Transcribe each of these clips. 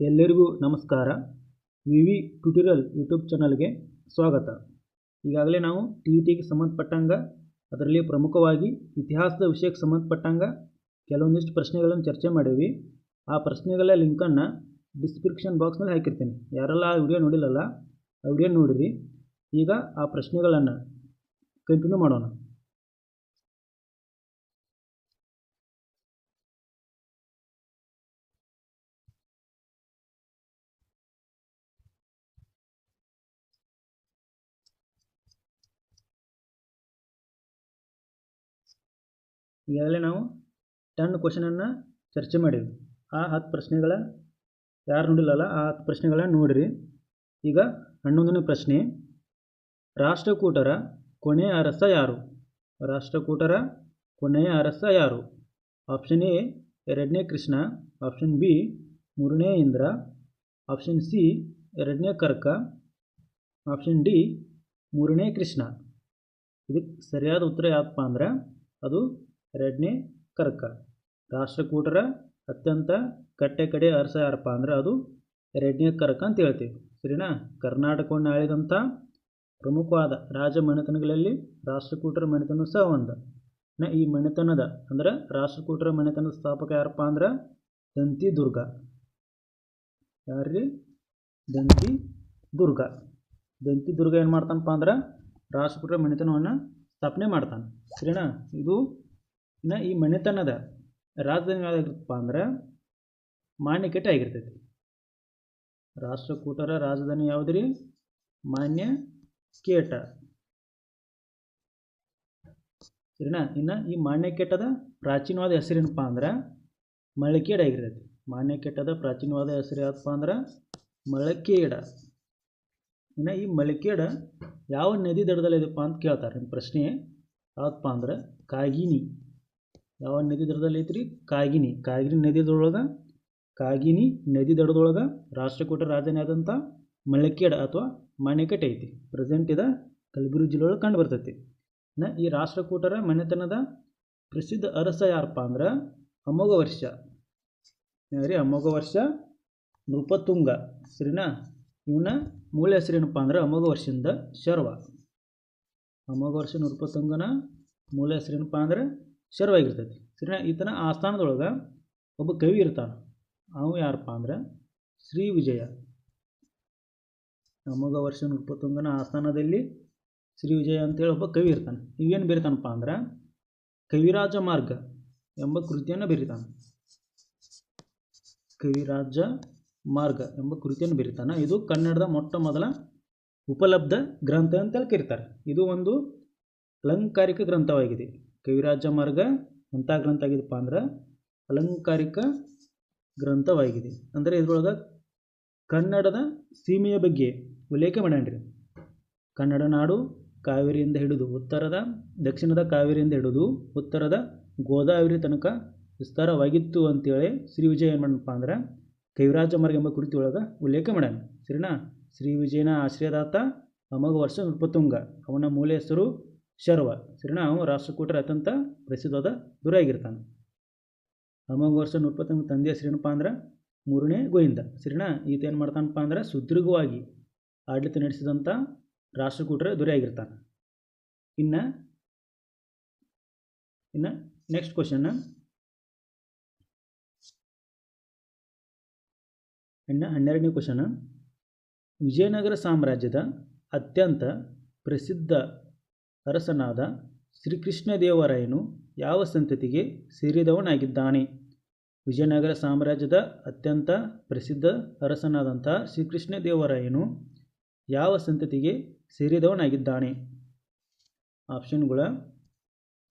ಎಲ್ಲರಿಗೂ ನಮಸ್ಕಾರ. V V tutorial YouTube ಚಾನಲ್ಗೆ ಸ್ವಾಗತ. ಈಗಾಗಲೇ ನಾವು ಟಿ ಇ ಟಿಗೆ ಸಂಬಂಧಪಟ್ಟಂಗ ಅದರಲ್ಲಿ ಪ್ರಮುಖವಾಗಿ ಇತಿಹಾಸದ ವಿಷಯಕ್ಕೆ ಸಂಬಂಧಪಟ್ಟಂಗ ಕೆಲವೊಂದಿಷ್ಟು ಪ್ರಶ್ನೆಗಳನ್ನು ಚರ್ಚೆ ಮಾಡೀವಿ ಆ ಪ್ರಶ್ನೆಗಳ ಲಿಂಕನ್ನು ಡಿಸ್ಕ್ರಿಪ್ಷನ್ ಬಾಕ್ಸ್ನಲ್ಲಿ ಹಾಕಿರ್ತೀನಿ. ಯಾರೆಲ್ಲ ಆ ವಿಡಿಯೋ ನೋಡಿಲ್ಲಲ್ಲ, ಆ ವಿಡಿಯೋ ನೋಡಿರಿ. ಈಗ ಆ ಪ್ರಶ್ನೆಗಳನ್ನು ಕಂಟಿನ್ಯೂ ಮಾಡೋಣ. ಈಗಾಗಲೇ ನಾವು ಟೆನ್ ಕ್ವಶನನ್ನು ಚರ್ಚೆ ಮಾಡಿವಿ ಆ ಹತ್ತು ಪ್ರಶ್ನೆಗಳ ಯಾರು ನೋಡಿಲ್ಲಲ್ಲ, ಆ ಹತ್ತು ಪ್ರಶ್ನೆಗಳನ್ನ ನೋಡಿರಿ. ಈಗ ಹನ್ನೊಂದನೇ ಪ್ರಶ್ನೆ. ರಾಷ್ಟ್ರಕೂಟರ ಕೊನೆಯ ಅರಸ ಯಾರು? ರಾಷ್ಟ್ರಕೂಟರ ಕೊನೆಯ ಅರಸ ಯಾರು? ಆಪ್ಷನ್ ಎ ಎರಡನೇ ಕೃಷ್ಣ ಆಪ್ಷನ್ ಬಿ ಮೂರನೇ ಇಂದ್ರ ಆಪ್ಷನ್ ಸಿ ಎರಡನೇ ಕರ್ಕ ಆಪ್ಷನ್ ಡಿ ಮೂರನೇ ಕೃಷ್ಣ. ಇದಕ್ಕೆ ಸರಿಯಾದ ಉತ್ತರ ಯಾವಪ್ಪ ಅಂದ್ರೆ ಅದು ಎರಡನೇ ಕರ್ಕ. ರಾಷ್ಟ್ರಕೂಟರ ಅತ್ಯಂತ ಕಟ್ಟೆ ಕಡೆ ಅರಸ ಯಾರಪ್ಪ ಅಂದ್ರೆ ಅದು ಎರಡನೇ ಕರ್ಕ ಅಂತ ಹೇಳ್ತೀವಿ. ಸರಿನಾ? ಕರ್ನಾಟಕವನ್ನು ಆಳಿದಂಥ ಪ್ರಮುಖವಾದ ರಾಜ ಮನೆತನಗಳಲ್ಲಿ ರಾಷ್ಟ್ರಕೂಟರ ಮನೆತನ ಸಹ ಒಂದು. ನ ಈ ಮನೆತನದ ಅಂದ್ರೆ ರಾಷ್ಟ್ರಕೂಟರ ಮನೆತನದ ಸ್ಥಾಪಕ ಯಾರಪ್ಪ ಅಂದ್ರೆ ದಂತಿ ದುರ್ಗ. ಯಾರ್ರಿ? ದಂತಿ ದುರ್ಗ. ದಂತಿ ದುರ್ಗ ಏನು ಮಾಡ್ತಾನಪ್ಪ ಅಂದ್ರೆ ರಾಷ್ಟ್ರಕೂಟರ ಮನೆತನವನ್ನು ಸ್ಥಾಪನೆ ಮಾಡ್ತಾನೆ. ಸರಿನಾ? ಇದು ಇನ್ನು ಈ ಮನೆತನದ ರಾಜಧಾನಿ ಯಾವುದಾಗಿರ್ತಪ್ಪ ಅಂದ್ರೆ ಮಾನ್ಯಕೇಟೆ ಆಗಿರ್ತೈತಿ. ರಾಷ್ಟ್ರಕೂಟರ ರಾಜಧಾನಿ ಯಾವುದ್ರಿ? ಮಾನ್ಯ ಕೇಟ ಸರಿನಾ? ಇನ್ನು ಈ ಮಾನ್ಯಕೇಟದ ಪ್ರಾಚೀನವಾದ ಹೆಸರೇನಪ್ಪ ಅಂದ್ರೆ ಮಳಕೇಡ ಆಗಿರ್ತೈತಿ. ಮಾನ್ಯಕೇಟದ ಪ್ರಾಚೀನವಾದ ಹೆಸರು ಯಾವಪ್ಪ ಅಂದ್ರೆ ಮಳಕೇಡ ಇನ್ನು ಈ ಮಳಕೇಡ ಯಾವ ನದಿ ದಡದಲ್ಲಿದೆಪ್ಪ ಅಂತ ಕೇಳ್ತಾರೆ. ನಿಮ್ಮ ಪ್ರಶ್ನೆ ಯಾವಪ್ಪ ಅಂದ್ರೆ ಕಾಗಿನಿ. ಯಾವ ನದಿ ದಡದಲ್ಲಿ ಐತ್ರಿ? ಕಾಗಿನಿ. ಕಾಗಿನಿ ನದಿ ದಡದೊಳಗೆ, ಕಾಗಿನಿ ನದಿ ದಡದೊಳಗೆ ರಾಷ್ಟ್ರಕೂಟ ರಾಜಧಾನಿ ಆದಂಥ ಮಳಕೇಡ ಅಥವಾ ಮಾನ್ಯಕೇಟ್ ಐತಿ ಪ್ರೆಸೆಂಟ್ ಇದ ಕಲಬುರಗಿ ಜಿಲ್ಲೆಯೊಳಗೆ ಕಂಡು ಬರ್ತೈತಿ. ನ ಈ ರಾಷ್ಟ್ರಕೂಟರ ಮನೆತನದ ಪ್ರಸಿದ್ಧ ಅರಸ ಯಾರಪ್ಪ ಅಂದ್ರೆ ಅಮೋಘ ವರ್ಷ ರೀ ಅಮೋಘ ವರ್ಷ ನೃಪತುಂಗ. ಸರಿನಾ ಇವನ ಮೂಲ ಹೆಸರೇನಪ್ಪ ಅಂದ್ರೆ ಅಮೋಘ ವರ್ಷದಿಂದ ಶರ್ವ. ಅಮೋಘ ವರ್ಷ ನೃಪತುಂಗನ ಮೂಲ ಹೆಸರೇನಪ್ಪ ಅಂದ್ರೆ ಶರ್ವ ಆಗಿರ್ತೈತಿ ಸರಿನಾ ಈತನ ಆಸ್ಥಾನದೊಳಗೆ ಒಬ್ಬ ಕವಿ ಇರ್ತಾನೆ. ಅವ ಯಾರಪ್ಪ ಅಂದ್ರೆ ಶ್ರೀ ವಿಜಯ. ನಮಗ ವರ್ಷ ನೃಪತುಂಗನ ಆಸ್ಥಾನದಲ್ಲಿ ಶ್ರೀ ವಿಜಯ ಅಂತೇಳಿ ಒಬ್ಬ ಕವಿ ಇರ್ತಾನೆ. ಇವೇನು ಬರೀತಾನಪ್ಪ ಅಂದ್ರೆ ಕವಿರಾಜ ಮಾರ್ಗ ಎಂಬ ಕೃತಿಯನ್ನು ಬರೀತಾನೆ. ಕವಿರಾಜ ಮಾರ್ಗ ಎಂಬ ಕೃತಿಯನ್ನು ಬರೀತಾನೆ. ಇದು ಕನ್ನಡದ ಮೊಟ್ಟ ಮೊದಲ ಉಪಲಬ್ಧ ಗ್ರಂಥ ಅಂತೇಳಿ ಕರೀತಾರೆ. ಇದು ಒಂದು ಅಲಂಕಾರಿಕ ಗ್ರಂಥವಾಗಿದೆ. ಕವಿರಾಜ ಮಾರ್ಗ ಎಂಥ ಗ್ರಂಥ ಆಗಿದೆಪ್ಪ ಅಂದ್ರೆ ಅಲಂಕಾರಿಕ ಗ್ರಂಥವಾಗಿದೆ. ಅಂದರೆ ಇದ್ರೊಳಗೆ ಕನ್ನಡದ ಸೀಮೆಯ ಬಗ್ಗೆ ಉಲ್ಲೇಖ ಮಾಡ್ಯಾನ್ರಿ. ಕನ್ನಡ ನಾಡು ಕಾವೇರಿಯಿಂದ ಹಿಡಿದು ಉತ್ತರದ, ದಕ್ಷಿಣದ ಕಾವೇರಿಯಿಂದ ಹಿಡಿದು ಉತ್ತರದ ಗೋದಾವರಿ ತನಕ ವಿಸ್ತಾರವಾಗಿತ್ತು ಅಂತೇಳಿ ಶ್ರೀ ವಿಜಯ ಏನು ಮಾಡಪ್ಪ ಅಂದ್ರೆ ಕವಿರಾಜ ಮಾರ್ಗ ಎಂಬ ಕೃತಿ ಒಳಗೆ ಉಲ್ಲೇಖ ಮಾಡ್ಯಾನ. ಸರಿನಾ? ಶ್ರೀ ವಿಜಯನ ಆಶ್ರಯದಾತ ಅಮೋಘ ವರ್ಷ ನೃಪತುಂಗ. ಅವನ ಮೂಲ ಹೆಸರು ಶರ್ವ. ಶ್ರೀನಾಮ ರಾಷ್ಟ್ರಕೂಟರ ಅತ್ಯಂತ ಪ್ರಸಿದ್ಧವಾದ ದುರಾಗಿರ್ತಾನೆ ಅಮೋಘ ವರ್ಷ ನೃಪತುಂಗ ತಂದೆ ಶ್ರೀನಪ್ಪ ಅಂದ್ರೆ ಮೂರನೇ ಗೋವಿಂದ. ಶ್ರೀಣ ಈತ ಏನು ಮಾಡ್ತಾನಪ್ಪ ಅಂದ್ರೆ ಸುದೀರ್ಘವಾಗಿ ಆಡಳಿತ ನಡೆಸಿದಂಥ ರಾಷ್ಟ್ರಕೂಟರ ದೊರೆಯಾಗಿರ್ತಾನೆ ಇನ್ನು ಇನ್ನು ನೆಕ್ಸ್ಟ್ ಕ್ವಶನ್ ಇನ್ನು ಹನ್ನೆರಡನೇ ಕ್ವಶನ್ ವಿಜಯನಗರ ಸಾಮ್ರಾಜ್ಯದ ಅತ್ಯಂತ ಪ್ರಸಿದ್ಧ ಅರಸನಾದ ಶ್ರೀಕೃಷ್ಣದೇವರಾಯನು ಯಾವ ಸಂತತಿಗೆ ಸೇರಿದವನಾಗಿದ್ದಾನೆ? ವಿಜಯನಗರ ಸಾಮ್ರಾಜ್ಯದ ಅತ್ಯಂತ ಪ್ರಸಿದ್ಧ ಅರಸನಾದಂಥ ಶ್ರೀಕೃಷ್ಣದೇವರಾಯನು ಯಾವ ಸಂತತಿಗೆ ಸೇರಿದವನಾಗಿದ್ದಾನೆ? ಆಪ್ಷನ್ಗಳ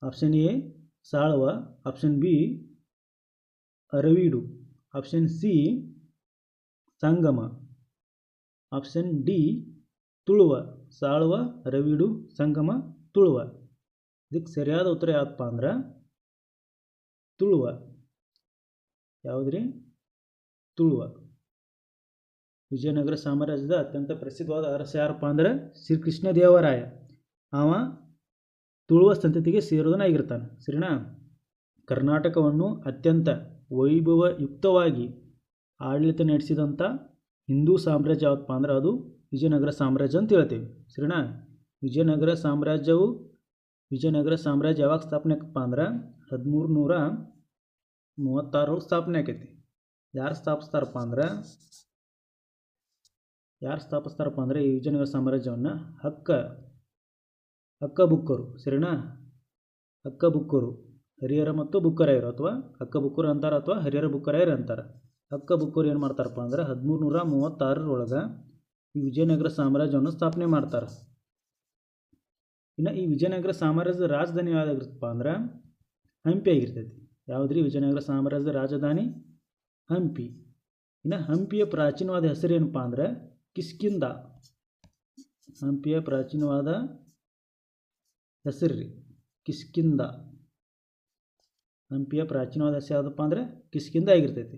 option A, Saluva. Option B, Aravidu. Option C, Sangama. Option D, Tuluva. Saluva ರವಿಡು Sangama Tuluva. ಇದಕ್ಕೆ ಸರಿಯಾದ ಉತ್ತರ ಯಾವಪ್ಪ ಅಂದ್ರೆ ತುಳುವ. ಯಾವುದ್ರಿ? ತುಳುವ. ವಿಜಯನಗರ ಸಾಮ್ರಾಜ್ಯದ ಅತ್ಯಂತ ಪ್ರಸಿದ್ಧವಾದ ಅರಸ ಯಾರಪ್ಪ ಅಂದ್ರೆ ಶ್ರೀಕೃಷ್ಣ ದೇವರಾಯ. ಅವ ತುಳುವ ಸಂತತಿಗೆ ಸೇರೋದನಾಗಿರ್ತಾನೆ. ಸರಿನಾ? ಕರ್ನಾಟಕವನ್ನು ಅತ್ಯಂತ ವೈಭವಯುಕ್ತವಾಗಿ ಆಡಳಿತ ನಡೆಸಿದಂಥ ಹಿಂದೂ ಸಾಮ್ರಾಜ್ಯ ಯಾವುದಪ್ಪ ಅಂದ್ರೆ ಅದು ವಿಜಯನಗರ ಸಾಮ್ರಾಜ್ಯ ಅಂತ ಹೇಳ್ತೀವಿ. ಸರಿನಾ? ವಿಜಯನಗರ ಸಾಮ್ರಾಜ್ಯವು ವಿಜಯನಗರ ಸಾಮ್ರಾಜ್ಯ ಯಾವಾಗ ಸ್ಥಾಪನೆ ಆಕಪ್ಪ ಅಂದ್ರೆ ಹದಿಮೂರು ನೂರ ಮೂವತ್ತಾರೊಳಗೆ ಸ್ಥಾಪನೆ ಆಕೈತಿ. ಯಾರು ಸ್ಥಾಪಿಸ್ತಾರಪ್ಪ ಅಂದ್ರೆ ಯಾರು ಸ್ಥಾಪಿಸ್ತಾರಪ್ಪ ಅಂದರೆ ಈ ವಿಜಯನಗರ ಸಾಮ್ರಾಜ್ಯವನ್ನು ಹಕ್ಕ ಹಕ್ಕ ಬುಕ್ಕರು ಸರಿನಾ? ಹಕ್ಕ ಬುಕ್ಕರು ಹರಿಹರ ಮತ್ತು ಬುಕ್ಕರಾಯರು ಅಥವಾ ಹಕ್ಕ ಬುಕ್ಕರು ಅಂತಾರೆ ಅಥವಾ ಹರಿಹರ ಬುಕ್ಕರಾಯರು ಅಂತಾರೆ. ಹಕ್ಕ ಬುಕ್ಕರು ಏನು ಮಾಡ್ತಾರಪ್ಪ ಅಂದ್ರೆ ಹದಿಮೂರು ನೂರ ಮೂವತ್ತಾರರೊಳಗೆ ಈ ವಿಜಯನಗರ ಸಾಮ್ರಾಜ್ಯವನ್ನು ಸ್ಥಾಪನೆ ಮಾಡ್ತಾರೆ. ಇನ್ನು ಈ ವಿಜಯನಗರ ಸಾಮ್ರಾಜ್ಯದ ರಾಜಧಾನಿ ಯಾವುದಾಗಿರುತ್ತಪ್ಪ ಅಂದ್ರೆ ಹಂಪಿ ಆಗಿರ್ತೈತಿ. ಯಾವುದ್ರಿ ವಿಜಯನಗರ ಸಾಮ್ರಾಜ್ಯದ ರಾಜಧಾನಿ? ಹಂಪಿ. ಇನ್ನು ಹಂಪಿಯ ಪ್ರಾಚೀನವಾದ ಹೆಸರು ಏನಪ್ಪ ಅಂದ್ರೆ ಕಿಸ್ಕಿಂದ ಹಂಪಿಯ ಪ್ರಾಚೀನವಾದ ಹೆಸರು ರೀ ಕಿಸ್ಕಿಂದ ಹಂಪಿಯ ಪ್ರಾಚೀನವಾದ ಹೆಸರು ಯಾವುದಪ್ಪ ಅಂದ್ರೆ ಕಿಸ್ಕಿಂದ ಆಗಿರ್ತೈತಿ.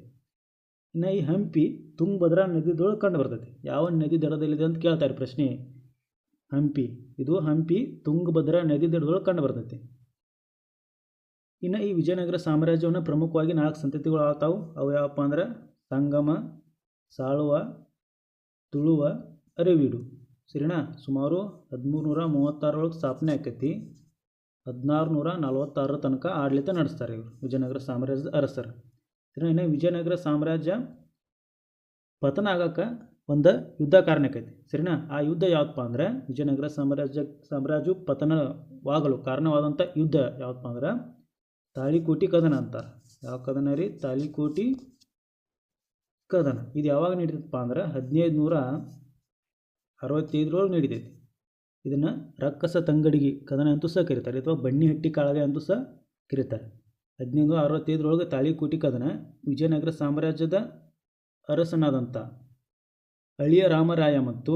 ಇನ್ನು ಈ ಹಂಪಿ ತುಂಗಭದ್ರಾ ನದಿದೊಳಗೆ ಕಂಡು ಬರ್ತೈತಿ. ಯಾವ ನದಿ ದಡದಲ್ಲಿದೆ ಅಂತ ಕೇಳ್ತಾರೆ ಪ್ರಶ್ನೆ. ಹಂಪಿ. ಇದು ಹಂಪಿ ತುಂಗಭದ್ರಾ ನದಿ ದಡದೊಳಗೆ ಕಂಡು ಬರ್ತೈತಿ. ಇನ್ನು ಈ ವಿಜಯನಗರ ಸಾಮ್ರಾಜ್ಯವನ್ನು ಪ್ರಮುಖವಾಗಿ ನಾಲ್ಕು ಸಂತತಿಗಳು ಆಗ್ತಾವು. ಅವು ಯಾವಪ್ಪ ಅಂದ್ರೆ ಸಂಗಮ, ಸಾಳುವ, ತುಳುವ, ಅರಿವೀಡು. ಸರಿನಾ? ಸುಮಾರು ಹದಿಮೂರು ನೂರ ಮೂವತ್ತಾರೊಳಗೆ ಸ್ಥಾಪನೆ ಆಕೈತಿ. ಹದಿನಾರು ನೂರ ನಲವತ್ತಾರರ ತನಕ ಆಡಳಿತ ನಡೆಸ್ತಾರೆ ಇವರು ವಿಜಯನಗರ ಸಾಮ್ರಾಜ್ಯದ ಅರಸರು. ಸರಿನಾ? ಇನ್ನು ವಿಜಯನಗರ ಸಾಮ್ರಾಜ್ಯ ಪತನ ಆಗಕ್ಕೆ ಒಂದು ಯುದ್ಧ ಕಾರಣಕ್ಕೈತಿ ಸರಿನಾ? ಆ ಯುದ್ಧ ಯಾವುದಪ್ಪ ಅಂದ್ರೆ ವಿಜಯನಗರ ಸಾಮ್ರಾಜ್ಯ ಸಾಮ್ರಾಜ್ಯ ಪತನವಾಗಲು ಕಾರಣವಾದಂಥ ಯುದ್ಧ ಯಾವುದಪ್ಪ ಅಂದ್ರೆ ತಾಳಿಕೋಟಿ ಕದನ ಅಂತಾರೆ ಯಾವ ಕದನ ರೀ? ತಾಳಿಕೋಟಿ ಕದನ. ಇದು ಯಾವಾಗ ನಡೀತಪ್ಪ ಅಂದ್ರೆ ಹದಿನೈದು ನೂರ ಅರವತ್ತೈದರೊಳಗೆ ನಡೀತೈತಿ. ಇದನ್ನು ರಕ್ಕಸ ತಂಗಡಿಗೆ ಕದನ ಅಂತೂ ಸಹ ಕರೀತಾರೆ, ಅಥವಾ ಬನ್ನಿಹಟ್ಟಿ ಕಾಳಗೆ ಅಂತೂ ಸಹ ಕರೀತಾರೆ. ಹದಿನೈದು ಅರವತ್ತೈದರೊಳಗೆ ತಾಳಿಕೋಟಿ ಕದನ ವಿಜಯನಗರ ಸಾಮ್ರಾಜ್ಯದ ಅರಸನಾದಂಥ ಅಳಿಯ ರಾಮರಾಯ ಮತ್ತು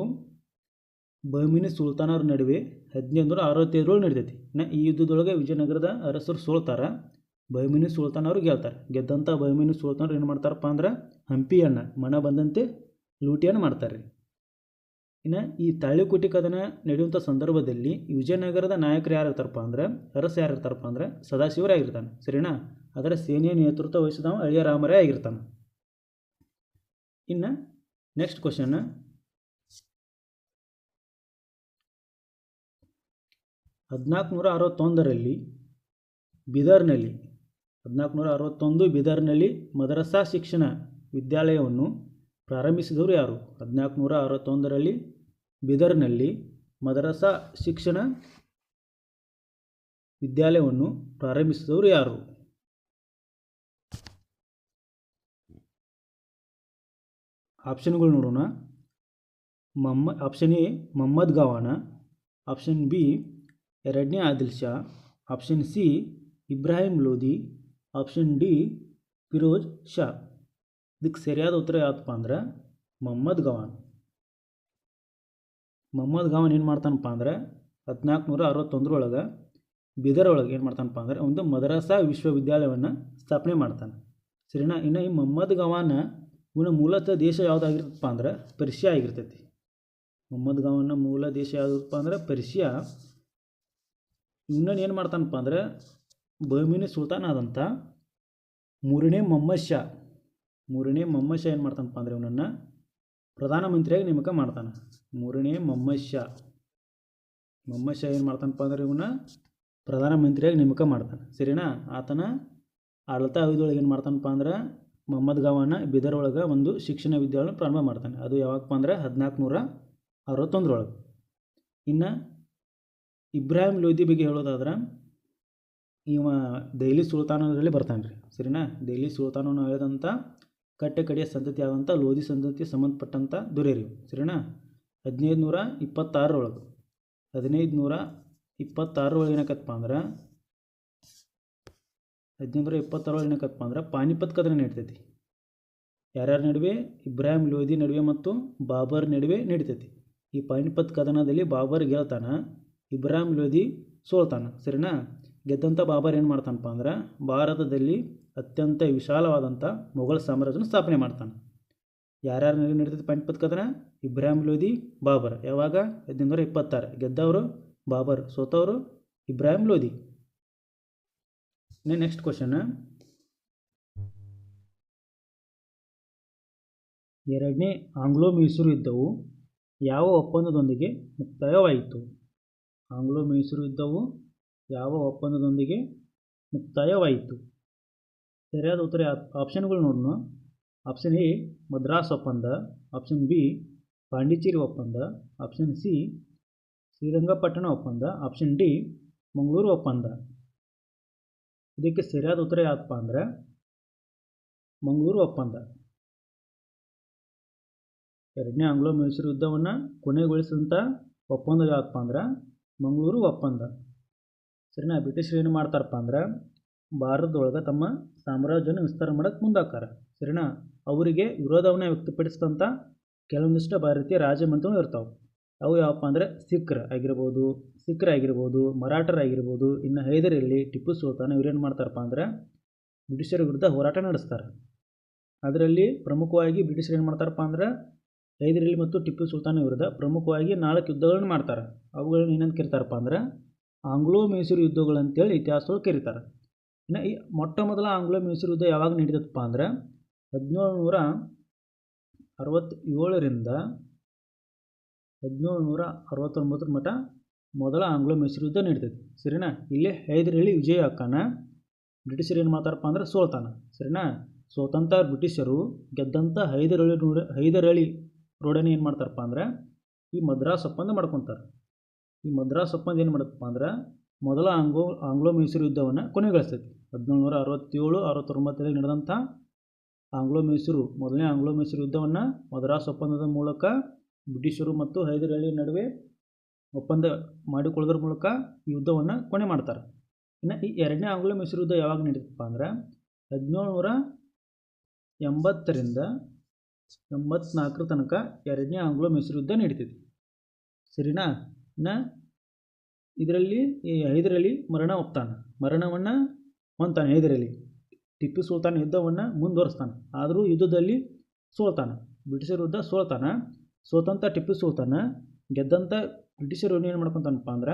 ಬಹಮಿನಿ ಸುಲ್ತಾನರ ನಡುವೆ ಹದಿನೈದು ನೂರ ಅರವತ್ತೈದರೊಳಗೆ ನಡೆದೈತಿ ಇನ್ನು ಈ ಯುದ್ಧದೊಳಗೆ ವಿಜಯನಗರದ ಅರಸರು ಸೋಲ್ತಾರ, ಬಹಮಿನಿ ಸುಲ್ತಾನವರು ಗೆಲ್ತಾರೆ. ಗೆದ್ದಂಥ ಬಹಮಿನಿ ಸುಲ್ತಾನರು ಏನು ಮಾಡ್ತಾರಪ್ಪ ಅಂದ್ರೆ ಹಂಪಿಯನ್ನು ಮನ ಬಂದಂತೆ ಲೂಟಿಯನ್ನು ಮಾಡ್ತಾರೆ ಇನ್ನು ಈ ತಾಳಿಕುಟಿ ಕದನ ನಡೆಯುವಂಥ ಸಂದರ್ಭದಲ್ಲಿ ವಿಜಯನಗರದ ನಾಯಕರು ಯಾರು ಇರ್ತಾರಪ್ಪ ಅಂದ್ರೆ ಅರಸ ಯಾರು ಇರ್ತಾರಪ್ಪ ಅಂದ್ರೆ ಸದಾಶಿವರೇ ಆಗಿರ್ತಾನೆ. ಸರಿನಾ? ಅದರ ಸೇನೆಯ ನೇತೃತ್ವ ವಹಿಸಿದವ ಅಳಿಯ ರಾಮರೇ ಆಗಿರ್ತಾನೆ. ಇನ್ನು ನೆಕ್ಸ್ಟ್ ಕ್ವಶನ್ ಹದಿನಾಲ್ಕು ನೂರ ಅರವತ್ತೊಂದರಲ್ಲಿ ಬಿದರ್ನಲ್ಲಿ ಹದಿನಾಲ್ಕು ನೂರ ಅರವತ್ತೊಂದು ಬಿದರ್ನಲ್ಲಿ ಮದರಸಾ ಶಿಕ್ಷಣ ವಿದ್ಯಾಲಯವನ್ನು ಪ್ರಾರಂಭಿಸಿದವರು ಯಾರು? ಹದಿನಾಲ್ಕು ನೂರ ಅರವತ್ತೊಂದರಲ್ಲಿ ಬಿದರ್ನಲ್ಲಿ ಮದರಸಾ ಶಿಕ್ಷಣ ವಿದ್ಯಾಲಯವನ್ನು ಪ್ರಾರಂಭಿಸಿದವರು ಯಾರು? ಆಪ್ಷನ್ಗಳು ನೋಡೋಣ. ಮಮ್ಮ option A Mohammad Gawan. Option B, ಎರಡನೇ Adil Shah option C, Ibrahim Lodi. Option D, Firoz Shah. ಇದಕ್ಕೆ ಸರಿಯಾದ ಉತ್ತರ ಯಾವತ್ತಪ್ಪ ಅಂದ್ರೆ ಮೊಹಮ್ಮದ್ ಗವಾನ್. ಮೊಹಮ್ಮದ್ ಗವಾನ್ ಏನು ಮಾಡ್ತಾನಪ್ಪ ಅಂದ್ರೆ ಹದಿನಾಲ್ಕು ನೂರ ಅರವತ್ತೊಂದರೊಳಗೆ ಬೀದರ್ ಒಳಗೆ ಏನು ಮಾಡ್ತಾನಪ್ಪ ಅಂದರೆ, ಒಂದು ಮದರಸಾ ವಿಶ್ವವಿದ್ಯಾಲಯವನ್ನು ಸ್ಥಾಪನೆ ಮಾಡ್ತಾನೆ. ಸರಿನಾ? ಇನ್ನು ಈ ಮೊಹಮ್ಮದ್ ಗವಾನ ಇವನ ಮೂಲತಃ ದೇಶ ಯಾವುದಾಗಿರ್ತಪ್ಪ ಅಂದ್ರೆ ಪರ್ಷಿಯಾ ಆಗಿರ್ತೈತಿ. ಮೊಹಮ್ಮದ್ ಗಾವನ ಮೂಲ ದೇಶ ಯಾವುದಪ್ಪ ಅಂದ್ರೆ ಪರ್ಷಿಯಾ. ಇವನನ್ನು ಏನು ಮಾಡ್ತಾನಪ್ಪ ಅಂದ್ರೆ ಬಹಮಿನಿ ಸುಲ್ತಾನ್ ಆದಂಥ ಮೂರನೇ ಮೊಹಮ್ಮದ್ ಮೂರನೇ ಮೊಹಮ್ಮದ್ ಏನು ಮಾಡ್ತಾನಪ್ಪ ಅಂದ್ರೆ ಇವನನ್ನು ಪ್ರಧಾನಮಂತ್ರಿಯಾಗಿ ನೇಮಕ ಮಾಡ್ತಾನೆ. ಮೂರನೇ ಮೊಹಮ್ಮದ್ ಶಾ. ಏನು ಮಾಡ್ತಾನಪ್ಪ ಅಂದ್ರೆ ಇವನ್ನ ಪ್ರಧಾನಮಂತ್ರಿಯಾಗಿ ನೇಮಕ ಮಾಡ್ತಾನೆ. ಸರಿನಾ? ಆತನ ಆಡಳಿತ ಅವಧಿಯೊಳಗೆ ಏನು ಮಾಡ್ತಾನಪ್ಪ ಅಂದ್ರೆ ಮೊಹಮ್ಮದ್ ಗವಾನ ಬಿದರ್ ಒಳಗೆ ಒಂದು ಶಿಕ್ಷಣ ವಿದ್ಯಾಲಯ ಪ್ರಾರಂಭ ಮಾಡ್ತಾನೆ. ಅದು ಯಾವಾಗಪ್ಪ ಅಂದ್ರೆ ಹದಿನಾಲ್ಕು ನೂರ ಅರವತ್ತೊಂದರೊಳಗೆ. ಇನ್ನು ಇಬ್ರಾಹಿಂ ಲೋಧಿ ಬಗ್ಗೆ ಹೇಳೋದಾದ್ರೆ, ಇವ ದೆಹಲಿ ಸುಲ್ತಾನದಲ್ಲಿ ಬರ್ತಾನೆ ರೀ. ಸರಿನಾ? ದೆಹಲಿ ಸುಲ್ತಾನವನ್ನು ಆಳಿದಂಥ ಕಟ್ಟೆ ಕಡೆಯ ಸಂತತಿ ಆದಂಥ ಲೋಧಿ ಸಂತತಿಗೆ ಸಂಬಂಧಪಟ್ಟಂಥ ದೊರೆ ರೀ ಸರಿನಾ? ಹದಿನೈದು ನೂರ ಇಪ್ಪತ್ತಾರರೊಳಗೆ. ಹದಿನೈದು ನೂರ ಇಪ್ಪತ್ತಾರರೊಳಗೆ ಏನಕ್ಕಪ್ಪ ಅಂದ್ರೆ ಹದಿನೈದು ನೂರ ಇಪ್ಪತ್ತಾರೊಳಗೆ ಏನಾಕತ್ತಪ್ಪ ಅಂದ್ರೆ ಪಾನಿಪತ್ ಕದನ ನಡೀತೈತಿ. ಯಾರ್ಯಾರ ನಡುವೆ? ಇಬ್ರಾಹಿಂ ಲೋಧಿ ನಡುವೆ ಮತ್ತು ಬಾಬರ್ ನಡುವೆ ನಡೀತೈತಿ. ಈ ಪಾನಿಪತ್ ಕದನದಲ್ಲಿ ಬಾಬರ್ ಗೆಲ್ತಾನ, ಇಬ್ರಾಹಿಂ ಲೋಧಿ ಸೋಲ್ತಾನ. ಸರಿನಾ? ಗೆದ್ದಂಥ ಬಾಬರ್ ಏನು ಮಾಡ್ತಾನಪ್ಪ ಅಂದ್ರೆ ಭಾರತದಲ್ಲಿ ಅತ್ಯಂತ ವಿಶಾಲವಾದಂಥ ಮೊಘಲ್ ಸಾಮ್ರಾಜ್ಯನ ಸ್ಥಾಪನೆ ಮಾಡ್ತಾನೆ. ಯಾರ್ಯಾರ ನಡುವೆ ನಡೀತೈತಿ ಪಾನಿಪತ್ ಕದನ? ಇಬ್ರಾಹಿಂ ಲೋಧಿ ಬಾಬರ್. ಯಾವಾಗ? ಹದಿನೈದು ನೂರ ಇಪ್ಪತ್ತಾರು. ಗೆದ್ದವರು ಬಾಬರ್, ಸೋತವರು ಇಬ್ರಾಹಿಂ ಲೋಧಿ ನೆಕ್ಸ್ಟ್ ಕ್ವಶನ್ ಎರಡನೇ ಆಂಗ್ಲೋ ಮೈಸೂರು ಯುದ್ಧವು ಯಾವ ಒಪ್ಪಂದದೊಂದಿಗೆ ಮುಕ್ತಾಯವಾಯಿತು? ಆಂಗ್ಲೋ ಮೈಸೂರು ಯುದ್ಧವು ಯಾವ ಒಪ್ಪಂದದೊಂದಿಗೆ ಮುಕ್ತಾಯವಾಯಿತು? ಸರಿಯಾದ ಉತ್ತರ ಆಪ್ಷನ್ಗಳು ನೋಡೋಣ ಆಪ್ಷನ್ ಎ ಮದ್ರಾಸ್ ಒಪ್ಪಂದ. ಆಪ್ಷನ್ ಬಿ ಪಾಂಡಿಚೇರಿ ಒಪ್ಪಂದ. ಆಪ್ಷನ್ ಸಿ ಶ್ರೀರಂಗಪಟ್ಟಣ ಒಪ್ಪಂದ. ಆಪ್ಷನ್ ಡಿ ಮಂಗಳೂರು ಒಪ್ಪಂದ. ಇದಕ್ಕೆ ಸರಿಯಾದ ಉತ್ತರ ಯಾವಪ್ಪ ಅಂದರೆ ಮಂಗಳೂರು ಒಪ್ಪಂದ. ಎರಡನೇ ಆಂಗ್ಲೋ ಮೈಸೂರು ಯುದ್ಧವನ್ನು ಕೊನೆಗೊಳಿಸಿದಂಥ ಒಪ್ಪಂದ ಯಾವಪ್ಪ ಅಂದ್ರೆ ಮಂಗಳೂರು ಒಪ್ಪಂದ. ಸರಿನಾ, ಬ್ರಿಟಿಷರು ಏನು ಮಾಡ್ತಾರಪ್ಪ ಅಂದ್ರೆ ಭಾರತದೊಳಗೆ ತಮ್ಮ ಸಾಮ್ರಾಜ್ಯವನ್ನು ವಿಸ್ತಾರ ಮಾಡೋಕ್ಕೆ ಮುಂದಾಕಾರ ಸರಿನಾ, ಅವರಿಗೆ ವಿರೋಧವನ್ನು ವ್ಯಕ್ತಪಡಿಸಿದಂಥ ಕೆಲವೊಂದಿಷ್ಟು ಭಾರತೀಯ ರಾಜಮಂತ್ರಿಗಳು ಇರ್ತಾವೆ. ಅವು ಯಾವಪ್ಪ ಅಂದರೆ ಸಿಖ್ರ ಆಗಿರ್ಬೋದು ಸಿಖ್ರ ಆಗಿರ್ಬೋದು ಮರಾಠರಾಗಿರ್ಬೋದು ಇನ್ನು ಹೈದರಲ್ಲಿ ಟಿಪ್ಪು ಸುಲ್ತಾನ್ ಇವ್ರೇನು ಮಾಡ್ತಾರಪ್ಪ ಅಂದ್ರೆ ಬ್ರಿಟಿಷರ ವಿರುದ್ಧ ಹೋರಾಟ ನಡೆಸ್ತಾರೆ. ಅದರಲ್ಲಿ ಪ್ರಮುಖವಾಗಿ ಬ್ರಿಟಿಷರು ಏನು ಮಾಡ್ತಾರಪ್ಪ ಅಂದ್ರೆ ಹೈದರಲ್ಲಿ ಮತ್ತು ಟಿಪ್ಪು ಸುಲ್ತಾನ್ ವಿರುದ್ಧ ಪ್ರಮುಖವಾಗಿ ನಾಲ್ಕು ಯುದ್ಧಗಳನ್ನು ಮಾಡ್ತಾರೆ. ಅವುಗಳನ್ನು ಏನಂತ ಕರಿತಾರಪ್ಪ ಅಂದ್ರೆ ಆಂಗ್ಲೋ ಮೈಸೂರು ಯುದ್ಧಗಳಂತೇಳಿ ಇತಿಹಾಸಗಳು ಕರೀತಾರೆ. ಇನ್ನು ಈ ಮೊಟ್ಟ ಮೊದಲ ಆಂಗ್ಲೋ ಮೈಸೂರು ಯುದ್ಧ ಯಾವಾಗ ನಡೀತಪ್ಪ ಅಂದ್ರೆ ಹದಿನೇಳು ನೂರ ಅರವತ್ತೇಳರಿಂದ ಹದಿನೇಳು ನೂರ ಅರವತ್ತೊಂಬತ್ತರ ಮಠ ಮೊದಲ ಆಂಗ್ಲೋ ಮೈಸೂರು ಯುದ್ಧ ನಡೀತೈತಿ. ಸರಿನಾ? ಇಲ್ಲೇ ಹೇಳಿ ವಿಜಯ ಹಾಕಾನ ಬ್ರಿಟಿಷರು ಏನು ಮಾಡ್ತಾರಪ್ಪ ಅಂದ್ರೆ ಸೋಲ್ತಾನ. ಸರಿನಾ? ಸೋತಂಥ ಬ್ರಿಟಿಷರು ಗೆದ್ದಂಥ ಹೈದರಳಿ ರೂಢ ಹೈದರಳಿ ರೋಡನ್ನು ಏನು ಮಾಡ್ತಾರಪ್ಪ ಅಂದ್ರೆ ಈ ಮದ್ರಾಸ್ ಒಪ್ಪಂದ ಮಾಡ್ಕೊತಾರೆ. ಈ ಮದ್ರಾಸ್ ಒಪ್ಪಂದ ಏನು ಮಾಡುತ್ತಪ್ಪ ಅಂದ್ರೆ ಮೊದಲ ಆಂಗ್ಲೋ ಆಂಗ್ಲೋ ಮೈಸೂರು ಯುದ್ಧವನ್ನು ಕೊನೆಗೊಳಿಸ್ತೈತಿ. ಹದಿನೇಳು ನೂರ ಅರವತ್ತೇಳು ಅರವತ್ತೊಂಬತ್ತರಲ್ಲಿ ನಡೆದಂಥ ಆಂಗ್ಲೋ ಮೈಸೂರು ಮೊದಲನೇ ಆಂಗ್ಲೋ ಮೈಸೂರು ಯುದ್ಧವನ್ನು ಮದ್ರಾಸ್ ಒಪ್ಪಂದದ ಮೂಲಕ ಬ್ರಿಟಿಷರು ಮತ್ತು ಹೈದರಾಲಿ ನಡುವೆ ಒಪ್ಪಂದ ಮಾಡಿಕೊಳ್ಳೋದ್ರ ಮೂಲಕ ಯುದ್ಧವನ್ನು ಕೊನೆ ಮಾಡ್ತಾರೆ. ಇನ್ನು ಈ ಎರಡನೇ ಆಂಗ್ಲೋ ಮೈಸೂರು ಯುದ್ಧ ಯಾವಾಗ ನಡೀತಪ್ಪ ಅಂದ್ರೆ ಹದಿನೇಳು ನೂರ ಎಂಬತ್ತರಿಂದ ಎಂಬತ್ನಾಲ್ಕರ ತನಕ ಎರಡನೇ ಆಂಗ್ಲೋ ಮೈಸೂರು ಯುದ್ಧ ನಡೀತೈತಿ. ಸರಿನಾ? ಇನ್ನು ಇದರಲ್ಲಿ ಈ ಹೈದರಲಿ ಮರಣ ಒಪ್ತಾನೆ. ಮರಣವನ್ನು ಹೊಂತಾನೆ ಹೈದರಲಿ ಟಿಪ್ಪು ಸುಲ್ತಾನ್ ಯುದ್ಧವನ್ನು ಮುಂದುವರಿಸ್ತಾನೆ. ಆದರೂ ಯುದ್ಧದಲ್ಲಿ ಸೋಲ್ತಾನೆ. ಬ್ರಿಟಿಷರ ಯುದ್ಧ ಸೋಲ್ತಾನೆ. ಸೋತಂಥ ಟಿಪ್ಪು ಸುಲ್ತಾನ ಗೆದ್ದಂಥ ಬ್ರಿಟಿಷರು ಏನು ಮಾಡ್ಕೊತಾನಪ್ಪ ಅಂದ್ರೆ,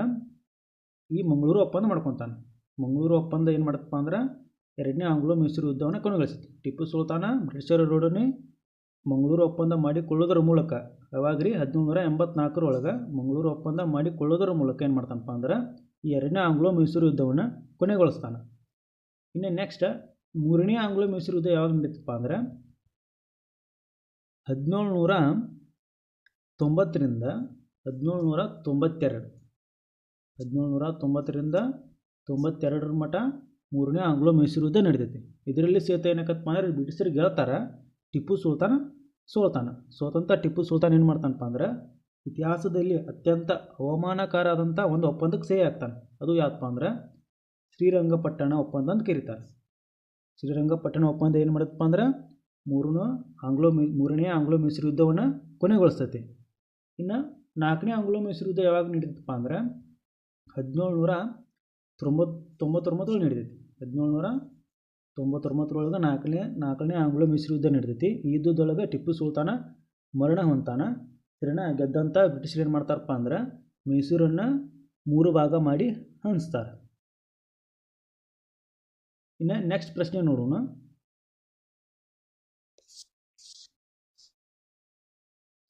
ಈ ಮಂಗಳೂರು ಒಪ್ಪಂದ ಮಾಡ್ಕೊತಾನೆ. ಮಂಗಳೂರು ಒಪ್ಪಂದ ಏನು ಮಾಡತ್ತಪ್ಪ ಅಂದ್ರೆ, ಎರಡನೇ ಆಂಗ್ಲೋ ಮೈಸೂರು ಯುದ್ಧವನ್ನು ಕೊನೆಗೊಳಿಸಿತು ಟಿಪ್ಪು ಸುಲ್ತಾನ ಬ್ರಿಟಿಷರೊಡನೆ ಮಂಗಳೂರು ಒಪ್ಪಂದ ಮಾಡಿಕೊಳ್ಳೋದ್ರ ಮೂಲಕ ಯಾವಾಗ ರೀ ಹದಿನೇಳು ನೂರ ಎಂಬತ್ನಾಲ್ಕರೊಳಗೆ ಮಂಗಳೂರು ಒಪ್ಪಂದ ಮಾಡಿಕೊಳ್ಳೋದ್ರ ಮೂಲಕ ಏನು ಮಾಡ್ತಾನಪ್ಪ ಅಂದ್ರೆ, ಈ ಎರಡನೇ ಆಂಗ್ಲೋ ಮೈಸೂರು ಯುದ್ಧವನ್ನು ಕೊನೆಗೊಳಿಸ್ತಾನೆ. ಇನ್ನು ನೆಕ್ಸ್ಟ್ ಮೂರನೇ ಆಂಗ್ಲೋ ಮೈಸೂರು ಯುದ್ಧ ಯಾವಾಗ ನಡೀತಪ್ಪ ಅಂದ್ರೆ ಹದಿನೇಳು ನೂರ ತೊಂಬತ್ತರಿಂದ ಹದಿನೇಳು ನೂರ ತೊಂಬತ್ತೆರಡು. ಹದಿನೇಳು ನೂರ ತೊಂಬತ್ತರಿಂದ ತೊಂಬತ್ತೆರಡರ ಮಠ ಮೂರನೇ ಆಂಗ್ಲೋ ಮೈಸೂರು ಯುದ್ಧ ನಡೀತೈತಿ ಇದರಲ್ಲಿ ಸೇತ ಏನಕ್ಕಪ್ಪ ಅಂದ್ರೆ ಬ್ರಿಟಿಷರು ಗೆಲ್ತಾರ ಟಿಪ್ಪು ಸುಲ್ತಾನ, ಸೋಲ್ತಾನ. ಸೋತಂಥ ಟಿಪ್ಪು ಸುಲ್ತಾನ ಏನು ಮಾಡ್ತಾನಪ್ಪ ಅಂದ್ರೆ ಇತಿಹಾಸದಲ್ಲಿ ಅತ್ಯಂತ ಅವಮಾನಕಾರಾದಂಥ ಒಂದು ಒಪ್ಪಂದಕ್ಕೆ ಸೇ ಆಗ್ತಾನೆ. ಅದು ಯಾವಪ್ಪ ಅಂದ್ರೆ ಶ್ರೀರಂಗಪಟ್ಟಣ ಒಪ್ಪಂದ ಅಂತ ಕರೀತಾರೆ. ಶ್ರೀರಂಗಪಟ್ಟಣ ಒಪ್ಪಂದ ಏನು ಮಾಡುತ್ತಪ್ಪ ಅಂದ್ರೆ ಮೂರನೇ ಆಂಗ್ಲೋ ಮೂರನೇ ಆಂಗ್ಲೋ ಮೈಸೂರು ಯುದ್ಧವನ್ನು ಕೊನೆಗೊಳಿಸ್ತೈತಿ. ಇನ್ನು ನಾಲ್ಕನೇ ಆಂಗ್ಲೋ ಮೈಸೂರು ಯುದ್ಧ ಯಾವಾಗ ನಡೀತಪ್ಪ ಅಂದ್ರೆ ಹದಿನೇಳು ನೂರ ತೊಂಬತ್ತು ತೊಂಬತ್ತೊಂಬತ್ತರೊಳಗೆ ನಡೀತೈತಿ ಹದಿನೇಳು ನೂರ ತೊಂಬತ್ತೊಂಬತ್ತರೊಳಗೆ ನಾಲ್ಕನೇ ನಾಲ್ಕನೇ ಆಂಗ್ಲೋ ಮೈಸೂರು ಯುದ್ಧ ನಡೀತೈತಿ ಈ ಯುದ್ಧದೊಳಗೆ ಟಿಪ್ಪು ಸುಲ್ತಾನ ಮರಣ ಹೊಂತಾನ. ಇದನ್ನು ಗೆದ್ದಂಥ ಬ್ರಿಟಿಷರು ಏನು ಮಾಡ್ತಾರಪ್ಪ ಅಂದ್ರೆ ಮೈಸೂರನ್ನು ಮೂರು ಭಾಗ ಮಾಡಿ ಹಂಚ್ತಾರೆ. ಇನ್ನು ನೆಕ್ಸ್ಟ್ ಪ್ರಶ್ನೆ ನೋಡೋಣ.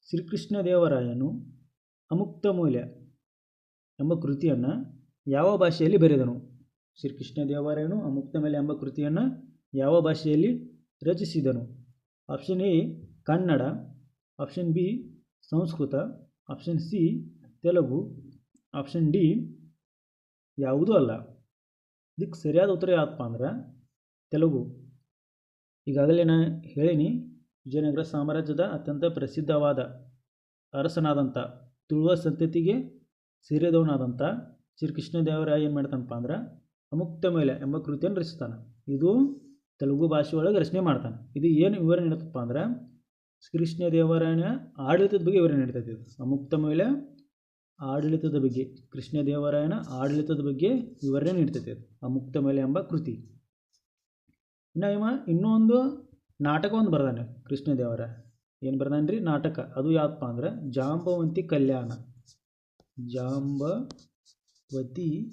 ಶ್ರೀಕೃಷ್ಣ ದೇವರಾಯನು ಅಮುಕ್ತ ಮೌಲ್ಯ ಎಂಬ ಕೃತಿಯನ್ನು ಯಾವ ಭಾಷೆಯಲ್ಲಿ ಬರೆದನು? ಶ್ರೀಕೃಷ್ಣದೇವರಾಯನು ಅಮುಕ್ತ ಮೇಲೆ ಎಂಬ ಕೃತಿಯನ್ನು ಯಾವ ಭಾಷೆಯಲ್ಲಿ ರಚಿಸಿದನು? Option A, Kannada, option B, Sanskrit, option C, Telugu, option D, ಯಾವುದೂ ಅಲ್ಲ. ಇದಕ್ಕೆ ಸರಿಯಾದ ಉತ್ತರ ಯಾವಪ್ಪ ಅಂದ್ರೆ ತೆಲುಗು. ಈಗಾಗಲೇ ನಾನು ಹೇಳೀನಿ ವಿಜಯನಗರ ಸಾಮ್ರಾಜ್ಯದ ಅತ್ಯಂತ ಪ್ರಸಿದ್ಧವಾದ ಅರಸನಾದಂಥ ತುಳುವ ಸಂತತಿಗೆ ಸೇರಿದವನಾದಂಥ ಶ್ರೀಕೃಷ್ಣ ದೇವರಾಯ ಏನು ಮಾಡ್ತಾನಪ್ಪ ಅಂದ್ರೆ ಅಮುಕ್ತ ಮೇಲೆ ಎಂಬ ಕೃತಿಯನ್ನು ರಚಿಸ್ತಾನೆ. ಇದು ತೆಲುಗು ಭಾಷೆ ಒಳಗೆ ರಚನೆ ಮಾಡ್ತಾನೆ. ಇದು ಏನು ವಿವರಣೆ ನೀಡುತ್ತಪ್ಪ ಅಂದ್ರೆ ಶ್ರೀಕೃಷ್ಣ ದೇವರಾಯನ ಆಡಳಿತದ ಬಗ್ಗೆ ವಿವರಣೆ ನೀಡ್ತೈತಿ ಇದು. ಅಮುಕ್ತ ಮೇಲೆ ಆಡಳಿತದ ಬಗ್ಗೆ ಕೃಷ್ಣ ದೇವರಾಯನ ಆಡಳಿತದ ಬಗ್ಗೆ ವಿವರಣೆ ನೀಡ್ತೈತಿ ಇದು. ಅಮುಕ್ತ ಮೇಲೆ ಎಂಬ ಕೃತಿ. ಇನ್ನು ಇನ್ನೊಂದು ನಾಟಕ ಒಂದು ಬರ್ದಾನೆ ಕೃಷ್ಣದೇವರ ಏನು ಬರ್ದಾನೆ ರೀ ನಾಟಕ. ಅದು ಯಾವಪ್ಪ ಅಂದ್ರೆ ಜಾಂಬವಂತಿ ಕಲ್ಯಾಣ. ಜಾಂಬವತಿ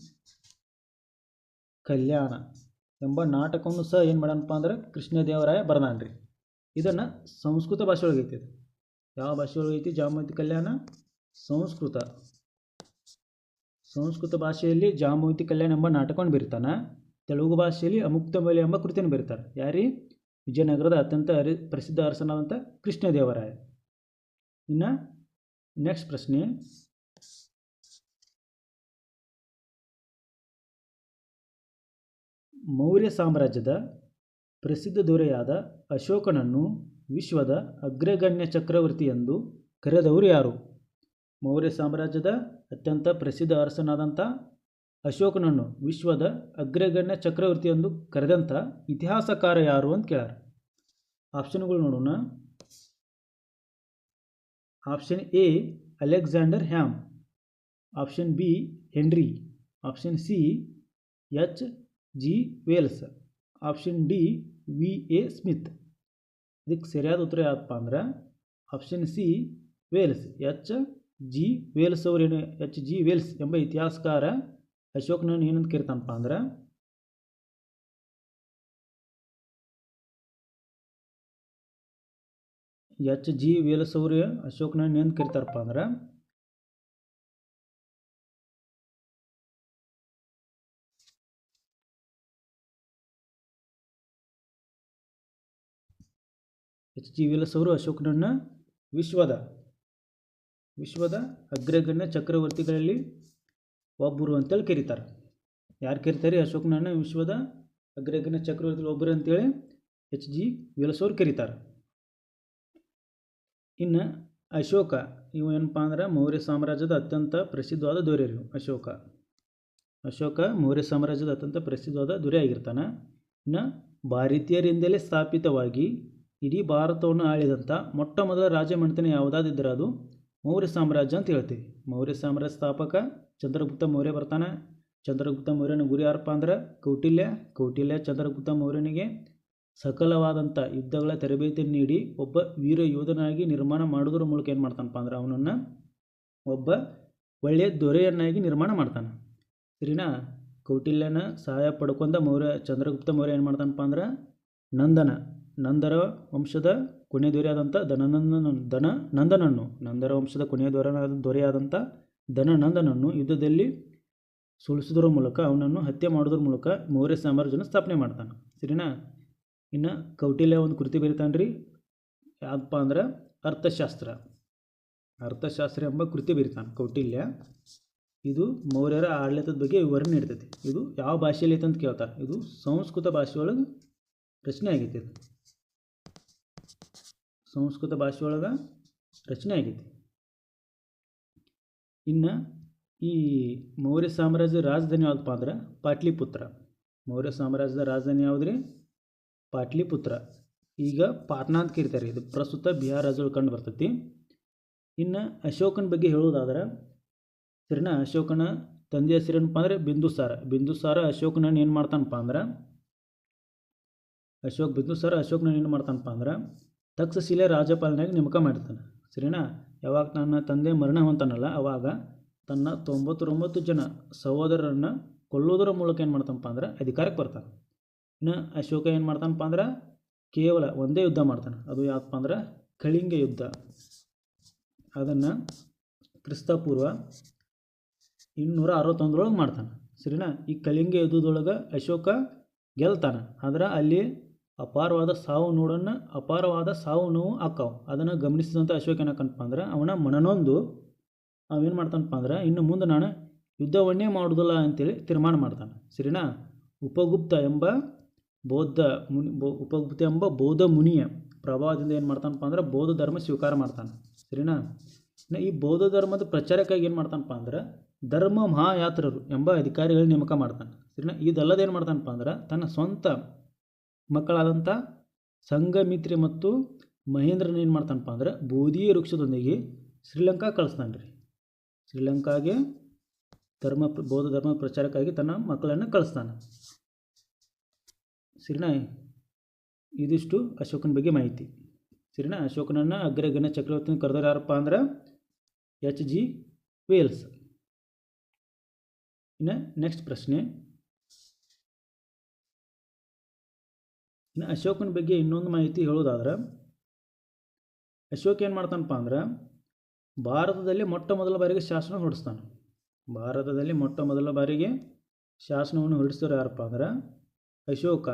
ಕಲ್ಯಾಣ ಎಂಬ ನಾಟಕವನ್ನು ಸಹ ಏನು ಮಾಡ್ಯಾನಪ್ಪ ಅಂದ್ರೆ ಕೃಷ್ಣದೇವರಾಯ ಬರ್ದಾನೆ ರೀ ಇದನ್ನು ಸಂಸ್ಕೃತ ಭಾಷೆ ಒಳಗೈತಿ ಇದು. ಯಾವ ಭಾಷೆ ಒಳಗೈತಿ ಜಾಂಬವಂತಿ ಕಲ್ಯಾಣ? ಸಂಸ್ಕೃತ. ಸಂಸ್ಕೃತ ಭಾಷೆಯಲ್ಲಿ ಜಾಂಬವಂತಿ ಕಲ್ಯಾಣ ಎಂಬ ನಾಟಕವನ್ನು ಬೀರ್ತಾನೆ. ತೆಲುಗು ಭಾಷೆಯಲ್ಲಿ ಅಮುಕ್ತಮಲೆ ಎಂಬ ಕೃತಿಯನ್ನು ಬರೀತಾರೆ. ಯಾರಿ? ವಿಜಯನಗರದ ಅತ್ಯಂತ ಅರಿ ಪ್ರಸಿದ್ಧ ಅರಸನಾದಂಥ ಕೃಷ್ಣದೇವರಾಯ ಇನ್ನು ನೆಕ್ಸ್ಟ್ ಪ್ರಶ್ನೆ. ಮೌರ್ಯ ಸಾಮ್ರಾಜ್ಯದ ಪ್ರಸಿದ್ಧ ದೊರೆಯಾದ ಅಶೋಕನನ್ನು ವಿಶ್ವದ ಅಗ್ರಗಣ್ಯ ಚಕ್ರವರ್ತಿ ಎಂದು ಕರೆದವರು ಯಾರು? ಮೌರ್ಯ ಸಾಮ್ರಾಜ್ಯದ ಅತ್ಯಂತ ಪ್ರಸಿದ್ಧ ಅರಸನಾದಂಥ ಅಶೋಕನನ್ನು ವಿಶ್ವದ ಅಗ್ರಗಣ್ಯ ಚಕ್ರವರ್ತಿ ಎಂದು ಕರೆದಂಥ ಇತಿಹಾಸಕಾರ ಯಾರು ಅಂತ ಕೇಳ್ಯಾರ ಆಪ್ಷನ್ಗಳು ನೋಡೋಣ. Option A Alexander Ham option B Henry option C H G Wells option D V A Smith ಇದಕ್ಕೆ ಸರಿಯಾದ ಉತ್ತರ ಯಾವಪ್ಪ ಅಂದ್ರೆ option C Wells H G Wells ಅವರೇನು ಎಚ್ ಜಿ ವೇಲ್ಸ್ ಎಂಬ ಇತಿಹಾಸಕಾರ ಅಶೋಕನನ್ನು ಏನಂತ ಕರಿತಾನಪ್ಪ ಅಂದ್ರೆ, ಎಚ್ ಜಿ ವೇಲಸೌರ್ಯ ಅಶೋಕನ ಏನು ಕರಿತಾರಪ್ಪ ಅಂದ್ರೆ, ಎಚ್ ಜಿ ವೇಲಸೌರ್ಯ ಅವರು ಅಶೋಕನನ್ನು ವಿಶ್ವದ ವಿಶ್ವದ ಅಗ್ರಗಣ್ಯ ಚಕ್ರವರ್ತಿಗಳಲ್ಲಿ ಒಬ್ಬರು ಅಂತೇಳಿ ಕರೀತಾರೆ. ಯಾರು ಕರೀತಾರೆ? ಅಶೋಕನನ್ನು, ವಿಶ್ವದ ಅಗ್ರಗಣ್ಯ ಚಕ್ರವರ್ತಿ ಒಬ್ಬರು ಅಂತೇಳಿ ಎಚ್ ಜಿ ವಿಲಸೋರು ಕರೀತಾರೆ. ಇನ್ನು ಅಶೋಕ, ಇವು ಏನಪ್ಪ ಅಂದ್ರೆ ಮೌರ್ಯ ಸಾಮ್ರಾಜ್ಯದ ಅತ್ಯಂತ ಪ್ರಸಿದ್ಧವಾದ ದೊರೆಯರು ಅಶೋಕ. ಅಶೋಕ ಮೌರ್ಯ ಸಾಮ್ರಾಜ್ಯದ ಅತ್ಯಂತ ಪ್ರಸಿದ್ಧವಾದ ದೊರೆ ಆಗಿರ್ತಾನೆ. ಇನ್ನು ಭಾರತೀಯರಿಂದಲೇ ಸ್ಥಾಪಿತವಾಗಿ ಇಡೀ ಭಾರತವನ್ನು ಆಳಿದಂಥ ಮೊಟ್ಟ ಮೊದಲ ರಾಜಮನೆತನ ಯಾವುದಾದಿದ್ದರೆ ಅದು ಮೌರ್ಯ ಸಾಮ್ರಾಜ್ಯ ಅಂತ ಹೇಳ್ತೀವಿ. ಮೌರ್ಯ ಸಾಮ್ರಾಜ್ಯ ಸ್ಥಾಪಕ ಚಂದ್ರಗುಪ್ತ ಮೌರ್ಯ ಬರ್ತಾನೆ. ಚಂದ್ರಗುಪ್ತ ಮೌರ್ಯನ ಗುರಿ ಯಾರಪ್ಪ ಅಂದ್ರೆ ಕೌಟಿಲ್ಯ. ಕೌಟಿಲ್ಯ ಚಂದ್ರಗುಪ್ತ ಮೌರ್ಯನಿಗೆ ಸಕಲವಾದಂಥ ಯುದ್ಧಗಳ ತರಬೇತಿ ನೀಡಿ ಒಬ್ಬ ವೀರ ಯೋಧನಾಗಿ ನಿರ್ಮಾಣ ಮಾಡೋದ್ರ ಮೂಲಕ ಏನು ಮಾಡ್ತಾನಪ್ಪ ಅಂದ್ರೆ ಅವನನ್ನು ಒಬ್ಬ ಒಳ್ಳೆಯ ದೊರೆಯನ್ನಾಗಿ ನಿರ್ಮಾಣ ಮಾಡ್ತಾನೆ. ಸರಿನಾ? ಕೌಟಿಲ್ಯನ ಸಹಾಯ ಪಡ್ಕೊಂಡ ಮೌರ್ಯ ಚಂದ್ರಗುಪ್ತ ಮೌರ್ಯ ಏನು ಮಾಡ್ತಾನಪ್ಪ ಅಂದ್ರೆ ನಂದನ, ನಂದರ ವಂಶದ ಕೊನೆಯ ದೊರೆಯಾದಂಥ ಧನನಂದನ ದನ ನಂದನನ್ನು ನಂದರ ವಂಶದ ಕೊನೆಯ ದೊರೆಯಾದ ದೊರೆಯಾದಂಥ ಧನನಂದನನ್ನು ಯುದ್ಧದಲ್ಲಿ ಸೋಲಿಸುವುದರ ಮೂಲಕ ಅವನನ್ನು ಹತ್ಯೆ ಮಾಡೋದ್ರ ಮೂಲಕ ಮೌರ್ಯ ಸಾಮ್ರಾಜ್ಯನ ಸ್ಥಾಪನೆ ಮಾಡ್ತಾನೆ. ಸರಿನಾ? ಇನ್ನು ಕೌಟಿಲ್ಯ ಒಂದು ಕೃತಿ ಬರೀತಾನೆ ರೀ ಯಾವ್ದಪ್ಪ ಅಂದ್ರೆ ಅರ್ಥಶಾಸ್ತ್ರ. ಅರ್ಥಶಾಸ್ತ್ರ ಎಂಬ ಕೃತಿ ಬರೀತಾನೆ ಕೌಟಿಲ್ಯ. ಇದು ಮೌರ್ಯರ ಆಡಳಿತದ ಬಗ್ಗೆ ವಿವರಣೆ ನೀಡ್ತೈತಿ. ಇದು ಯಾವ ಭಾಷೆಯಲ್ಲಿ ಐತೆ ಅಂತ ಕೇಳ್ತಾರೆ. ಇದು ಸಂಸ್ಕೃತ ಭಾಷೆಯೊಳಗೆ ರಚನೆ ಆಗೈತಿ ಇದು. ಸಂಸ್ಕೃತ ಭಾಷೆಯೊಳಗೆ ರಚನೆ ಆಗೈತಿ. ಇನ್ನು ಈ ಮೌರ್ಯ ಸಾಮ್ರಾಜ್ಯದ ರಾಜಧಾನಿ ಯಾವುದಪ್ಪ ಅಂದ್ರೆ ಪಾಟ್ಲಿಪುತ್ರ. ಮೌರ್ಯ ಸಾಮ್ರಾಜ್ಯದ ರಾಜಧಾನಿ ಯಾವುದ್ರಿ? ರೀ ಪಾಟ್ಲಿಪುತ್ರ. ಈಗ ಪಾಟ್ನಾ ಅಂತ ಕರಿತಾರೆ ಇದು ಪ್ರಸ್ತುತ ಬಿಹಾರ ರಾಜ್ಯಗಳು ಕಂಡು ಬರ್ತೈತಿ. ಇನ್ನು ಅಶೋಕನ ಬಗ್ಗೆ ಹೇಳೋದಾದ್ರೆ ಸರಿನಾ? ಅಶೋಕನ ತಂದೆ ಹೆಸರೇನಪ್ಪ ಅಂದರೆ ಬಿಂದುಸಾರ. ಬಿಂದುಸಾರ ಅಶೋಕನನ್ನು ಏನು ಮಾಡ್ತಾನಪ್ಪ ಅಂದ್ರೆ, ಅಶೋಕ್ ಬಿಂದುಸಾರ ಅಶೋಕನನ್ನು ಏನು ಮಾಡ್ತಾನಪ್ಪ ಅಂದ್ರೆ, ತಕ್ಷಶಿಲೆ ರಾಜ್ಯಪಾಲನಾಗಿ ನೇಮಕ ಮಾಡ್ತಾನೆ ಸರಿನಾ? ಯಾವಾಗ ನನ್ನ ತಂದೆ ಮರಣ ಹೊಂತಾನಲ್ಲ, ಅವಾಗ ತನ್ನ ತೊಂಬತ್ತೊಂಬತ್ತು ಜನ ಸಹೋದರರನ್ನು ಕೊಲ್ಲೋದರ ಮೂಲಕ ಏನು ಮಾಡ್ತಾನಪ್ಪ ಅಂದ್ರೆ ಅಧಿಕಾರಕ್ಕೆ ಬರ್ತಾನೆ. ಇನ್ನು ಅಶೋಕ ಏನು ಮಾಡ್ತಾನಪ್ಪ ಅಂದ್ರೆ ಕೇವಲ ಒಂದೇ ಯುದ್ಧ ಮಾಡ್ತಾನೆ. ಅದು ಯಾವಪ್ಪ ಅಂದ್ರೆ ಕಳಿಂಗ ಯುದ್ಧ. ಅದನ್ನು ಕ್ರಿಸ್ತಪೂರ್ವ ಇನ್ನೂರ ಅರವತ್ತೊಂದರೊಳಗೆ ಮಾಡ್ತಾನೆ. ಸರಿನಾ? ಈ ಕಳಿಂಗ ಯುದ್ಧದೊಳಗೆ ಅಶೋಕ ಗೆಲ್ತಾನೆ. ಆದ್ರೆ ಅಲ್ಲಿ ಅಪಾರವಾದ ಸಾವು ನೋಡನ್ನು ಅಪಾರವಾದ ಸಾವು ನೋವು ಆಕ್ಕಾವ. ಅದನ್ನು ಗಮನಿಸಿದಂಥ ಅಶೋಕ ಏನಕ್ಕಂತಪ್ಪ ಅಂದ್ರೆ, ಅವನ ಮನನೊಂದು ಅವೇನು ಮಾಡ್ತಾನಪ್ಪ ಅಂದ್ರೆ, ಇನ್ನು ಮುಂದೆ ನಾನು ಯುದ್ಧವನ್ನೇ ಮಾಡೋದಿಲ್ಲ ಅಂತೇಳಿ ತೀರ್ಮಾನ ಮಾಡ್ತಾನೆ. ಸರಿನಾ? ಉಪಗುಪ್ತ ಎಂಬ ಬೌದ್ಧ ಮುನಿ, ಬೌ, ಉಪಗುಪ್ತ ಎಂಬ ಬೌದ್ಧ ಮುನಿಯ ಪ್ರಭಾವದಿಂದ ಏನು ಮಾಡ್ತಾನಪ್ಪ ಅಂದ್ರೆ ಬೌದ್ಧ ಧರ್ಮ ಸ್ವೀಕಾರ ಮಾಡ್ತಾನೆ. ಸರಿನಾ? ಈ ಬೌದ್ಧ ಧರ್ಮದ ಪ್ರಚಾರಕ್ಕಾಗಿ ಏನು ಮಾಡ್ತಾನಪ್ಪ ಅಂದ್ರೆ, ಧರ್ಮ ಮಹಾಯಾತ್ರರು ಎಂಬ ಅಧಿಕಾರಿಗಳ ನೇಮಕ ಮಾಡ್ತಾನೆ. ಸರಿನಾ? ಇದಲ್ಲದೇನು ಮಾಡ್ತಾನಪ್ಪ ಅಂದ್ರೆ, ತನ್ನ ಸ್ವಂತ ಮಕ್ಕಳಾದಂಥ ಸಂಘಮಿತ್ರಿ ಮತ್ತು ಮಹೇಂದ್ರನ ಏನು ಮಾಡ್ತಾನಪ್ಪ ಅಂದ್ರೆ ಬೋಧಿ ವೃಕ್ಷದೊಂದಿಗೆ ಶ್ರೀಲಂಕಾ ಕಳಿಸ್ತಾನೆ ರೀ. ಶ್ರೀಲಂಕಾಗೆ ಧರ್ಮ ಬೌದ್ಧ ಧರ್ಮ ಪ್ರಚಾರಕ್ಕಾಗಿ ತನ್ನ ಮಕ್ಕಳನ್ನು ಕಳಿಸ್ತಾನೆ. ಸರಿನಾ? ಇದಿಷ್ಟು ಅಶೋಕನ ಬಗ್ಗೆ ಮಾಹಿತಿ. ಸರಿನಾ? ಅಶೋಕನನ್ನು ಅಗ್ರಗಣ್ಯ ಚಕ್ರವರ್ತಿನ ಕರೆದವ್ರು ಯಾರಪ್ಪ ಅಂದ್ರೆ ಎಚ್ ಜಿ ವೇಲ್ಸ್. ಇನ್ನು ನೆಕ್ಸ್ಟ್ ಪ್ರಶ್ನೆ. ಇನ್ನು ಅಶೋಕನ ಬಗ್ಗೆ ಇನ್ನೊಂದು ಮಾಹಿತಿ ಹೇಳೋದಾದ್ರೆ, ಅಶೋಕ್ ಏನು ಮಾಡ್ತಾನಪ್ಪ ಅಂದ್ರೆ, ಭಾರತದಲ್ಲಿ ಮೊಟ್ಟ ಮೊದಲ ಬಾರಿಗೆ ಶಾಸನ ಹೊರಡಿಸ್ತಾನೆ. ಭಾರತದಲ್ಲಿ ಮೊಟ್ಟ ಮೊದಲ ಬಾರಿಗೆ ಶಾಸನವನ್ನು ಹೊರಡಿಸಿದ್ರು ಯಾರಪ್ಪ ಅಂದ್ರೆ, ಅಶೋಕ.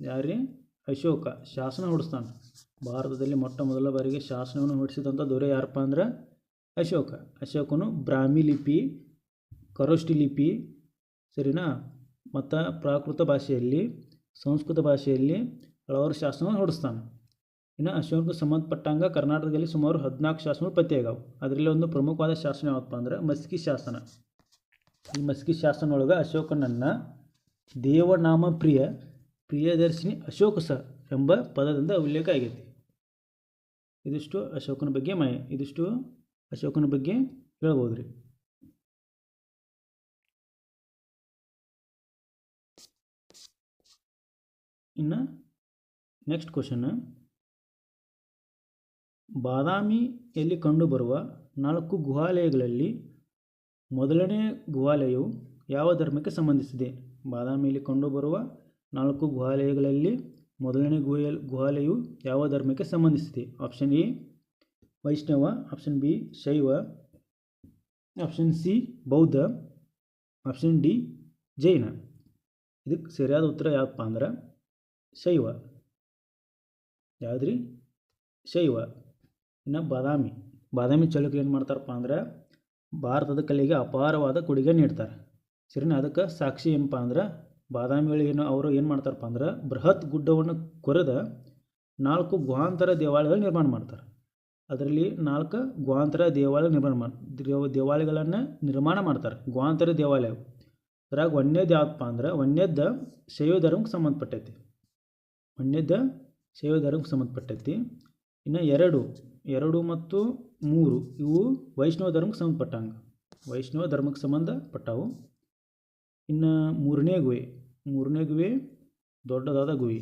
ಯಾರ್ರಿ? ಅಶೋಕ. ಶಾಸನ ಹೊರಡಿಸ್ತಾನೆ. ಭಾರತದಲ್ಲಿ ಮೊಟ್ಟ ಮೊದಲ ಬಾರಿಗೆ ಶಾಸನವನ್ನು ಹೊರಡಿಸಿದಂಥ ದೊರೆ ಯಾರಪ್ಪ ಅಂದ್ರೆ, ಅಶೋಕ. ಅಶೋಕನು ಬ್ರಾಹ್ಮಿ ಲಿಪಿ ಕರೋಷ್ಟಿ ಲಿಪಿ, ಸರಿನಾ? ಮತ್ತು ಪ್ರಾಕೃತ ಭಾಷೆಯಲ್ಲಿ ಸಂಸ್ಕೃತ ಭಾಷೆಯಲ್ಲಿ ಹಲವಾರು ಶಾಸನವನ್ನು ಹೊರಡಿಸ್ತಾನೆ. ಇನ್ನು ಅಶೋಕ ಸಂಬಂಧಪಟ್ಟಂಗ ಕರ್ನಾಟಕದಲ್ಲಿ ಸುಮಾರು ಹದಿನಾಲ್ಕು ಶಾಸನಗಳು ಪತ್ತೆಯಾಗವು ಅದರಲ್ಲಿ ಒಂದು ಪ್ರಮುಖವಾದ ಶಾಸನ ಯಾವಪ್ಪ ಅಂದ್ರೆ ಮಸ್ಕಿ ಶಾಸನ. ಈ ಮಸ್ಕಿ ಶಾಸನ ಅಶೋಕನನ್ನು ದೇವನಾಮ ಪ್ರಿಯ, ಪ್ರಿಯದರ್ಶಿನಿ ಅಶೋಕ ಸ ಎಂಬ ಪದದಿಂದ ಉಲ್ಲೇಖ ಆಗೈತಿ. ಇದಿಷ್ಟು ಅಶೋಕನ ಬಗ್ಗೆ ಮಾಯ ಇದಿಷ್ಟು ಅಶೋಕನ ಬಗ್ಗೆ ಹೇಳ್ಬೋದು ರೀ ಇನ್ನು ನೆಕ್ಸ್ಟ್ ಕ್ವಶನ್ ಬಾದಾಮಿಯಲ್ಲಿ ಕಂಡುಬರುವ ನಾಲ್ಕು ಗುಹಾಲಯಗಳಲ್ಲಿ ಮೊದಲನೇ ಗುಹಾಲಯವು ಯಾವ ಧರ್ಮಕ್ಕೆ ಸಂಬಂಧಿಸಿದೆ? ಬಾದಾಮಿಯಲ್ಲಿ ಕಂಡುಬರುವ ನಾಲ್ಕು ಗುಹಾಲಯಗಳಲ್ಲಿ ಮೊದಲನೇ ಗುಹೆ, ಗುಹಾಲಯವು ಯಾವ ಧರ್ಮಕ್ಕೆ ಸಂಬಂಧಿಸಿದೆ? Option A Vaishnava option B Shaiva option C Bauddha option D Jaina. ಇದಕ್ಕೆ ಸರಿಯಾದ ಉತ್ತರ ಯಾವಪ್ಪ ಅಂದ್ರೆ ಶೈವ ಯಾವುದ್ರಿ? ಶೈವ ಇನ್ನು ಬಾದಾಮಿ. ಬಾದಾಮಿ ಚಳುಕ್ಯ ಏನು ಮಾಡ್ತಾರಪ್ಪ ಅಂದ್ರೆ ಭಾರತದ ಕಲೆಗೆ ಅಪಾರವಾದ ಕೊಡುಗೆ ನೀಡ್ತಾರೆ. ಸರಿನಾ? ಅದಕ್ಕೆ ಸಾಕ್ಷಿ ಏನಪ್ಪ ಅಂದ್ರೆ ಬಾದಾಮಿಗಳು ಏನು ಅವರು ಏನು ಮಾಡ್ತಾರಪ್ಪ ಅಂದ್ರೆ ಬೃಹತ್ ಗುಡ್ಡವನ್ನು ಕೊರೆದ ನಾಲ್ಕು ಗುಹಾಂತರ ದೇವಾಲಯಗಳು ನಿರ್ಮಾಣ ಮಾಡ್ತಾರೆ. ಅದರಲ್ಲಿ ನಾಲ್ಕು ಗುಹಾಂತರ ದೇವಾಲಯ ನಿರ್ಮಾಣ ಮಾಡಿ, ದೇವ, ದೇವಾಲಯಗಳನ್ನು ನಿರ್ಮಾಣ ಮಾಡ್ತಾರೆ. ಗುಹಾಂತರ ದೇವಾಲಯ ಅದ್ರಾಗ ಒಂದೇದು ಯಾವಪ್ಪ ಅಂದ್ರೆ ಒಂದೇದ್ದು ಶೈವ ಧರ್ಮಕ್ಕೆ ಸಂಬಂಧಪಟ್ಟೈತಿ. ಒಂದೇದ್ದು ಶೈವ ಧರ್ಮಕ್ಕೆ ಸಂಬಂಧಪಟ್ಟೈತಿ. ಇನ್ನು ಎರಡು ಎರಡು ಮತ್ತು ಮೂರು ಇವು ವೈಷ್ಣವ ಧರ್ಮಕ್ಕೆ ಸಂಬಂಧಪಟ್ಟಂಗ. ವೈಷ್ಣವ ಧರ್ಮಕ್ಕೆ ಸಂಬಂಧಪಟ್ಟವು. ಇನ್ನು ಮೂರನೇ ಗುಹೆ ಮೂರನೇ ಗುಹೆ ದೊಡ್ಡದಾದ ಗುಹೆ.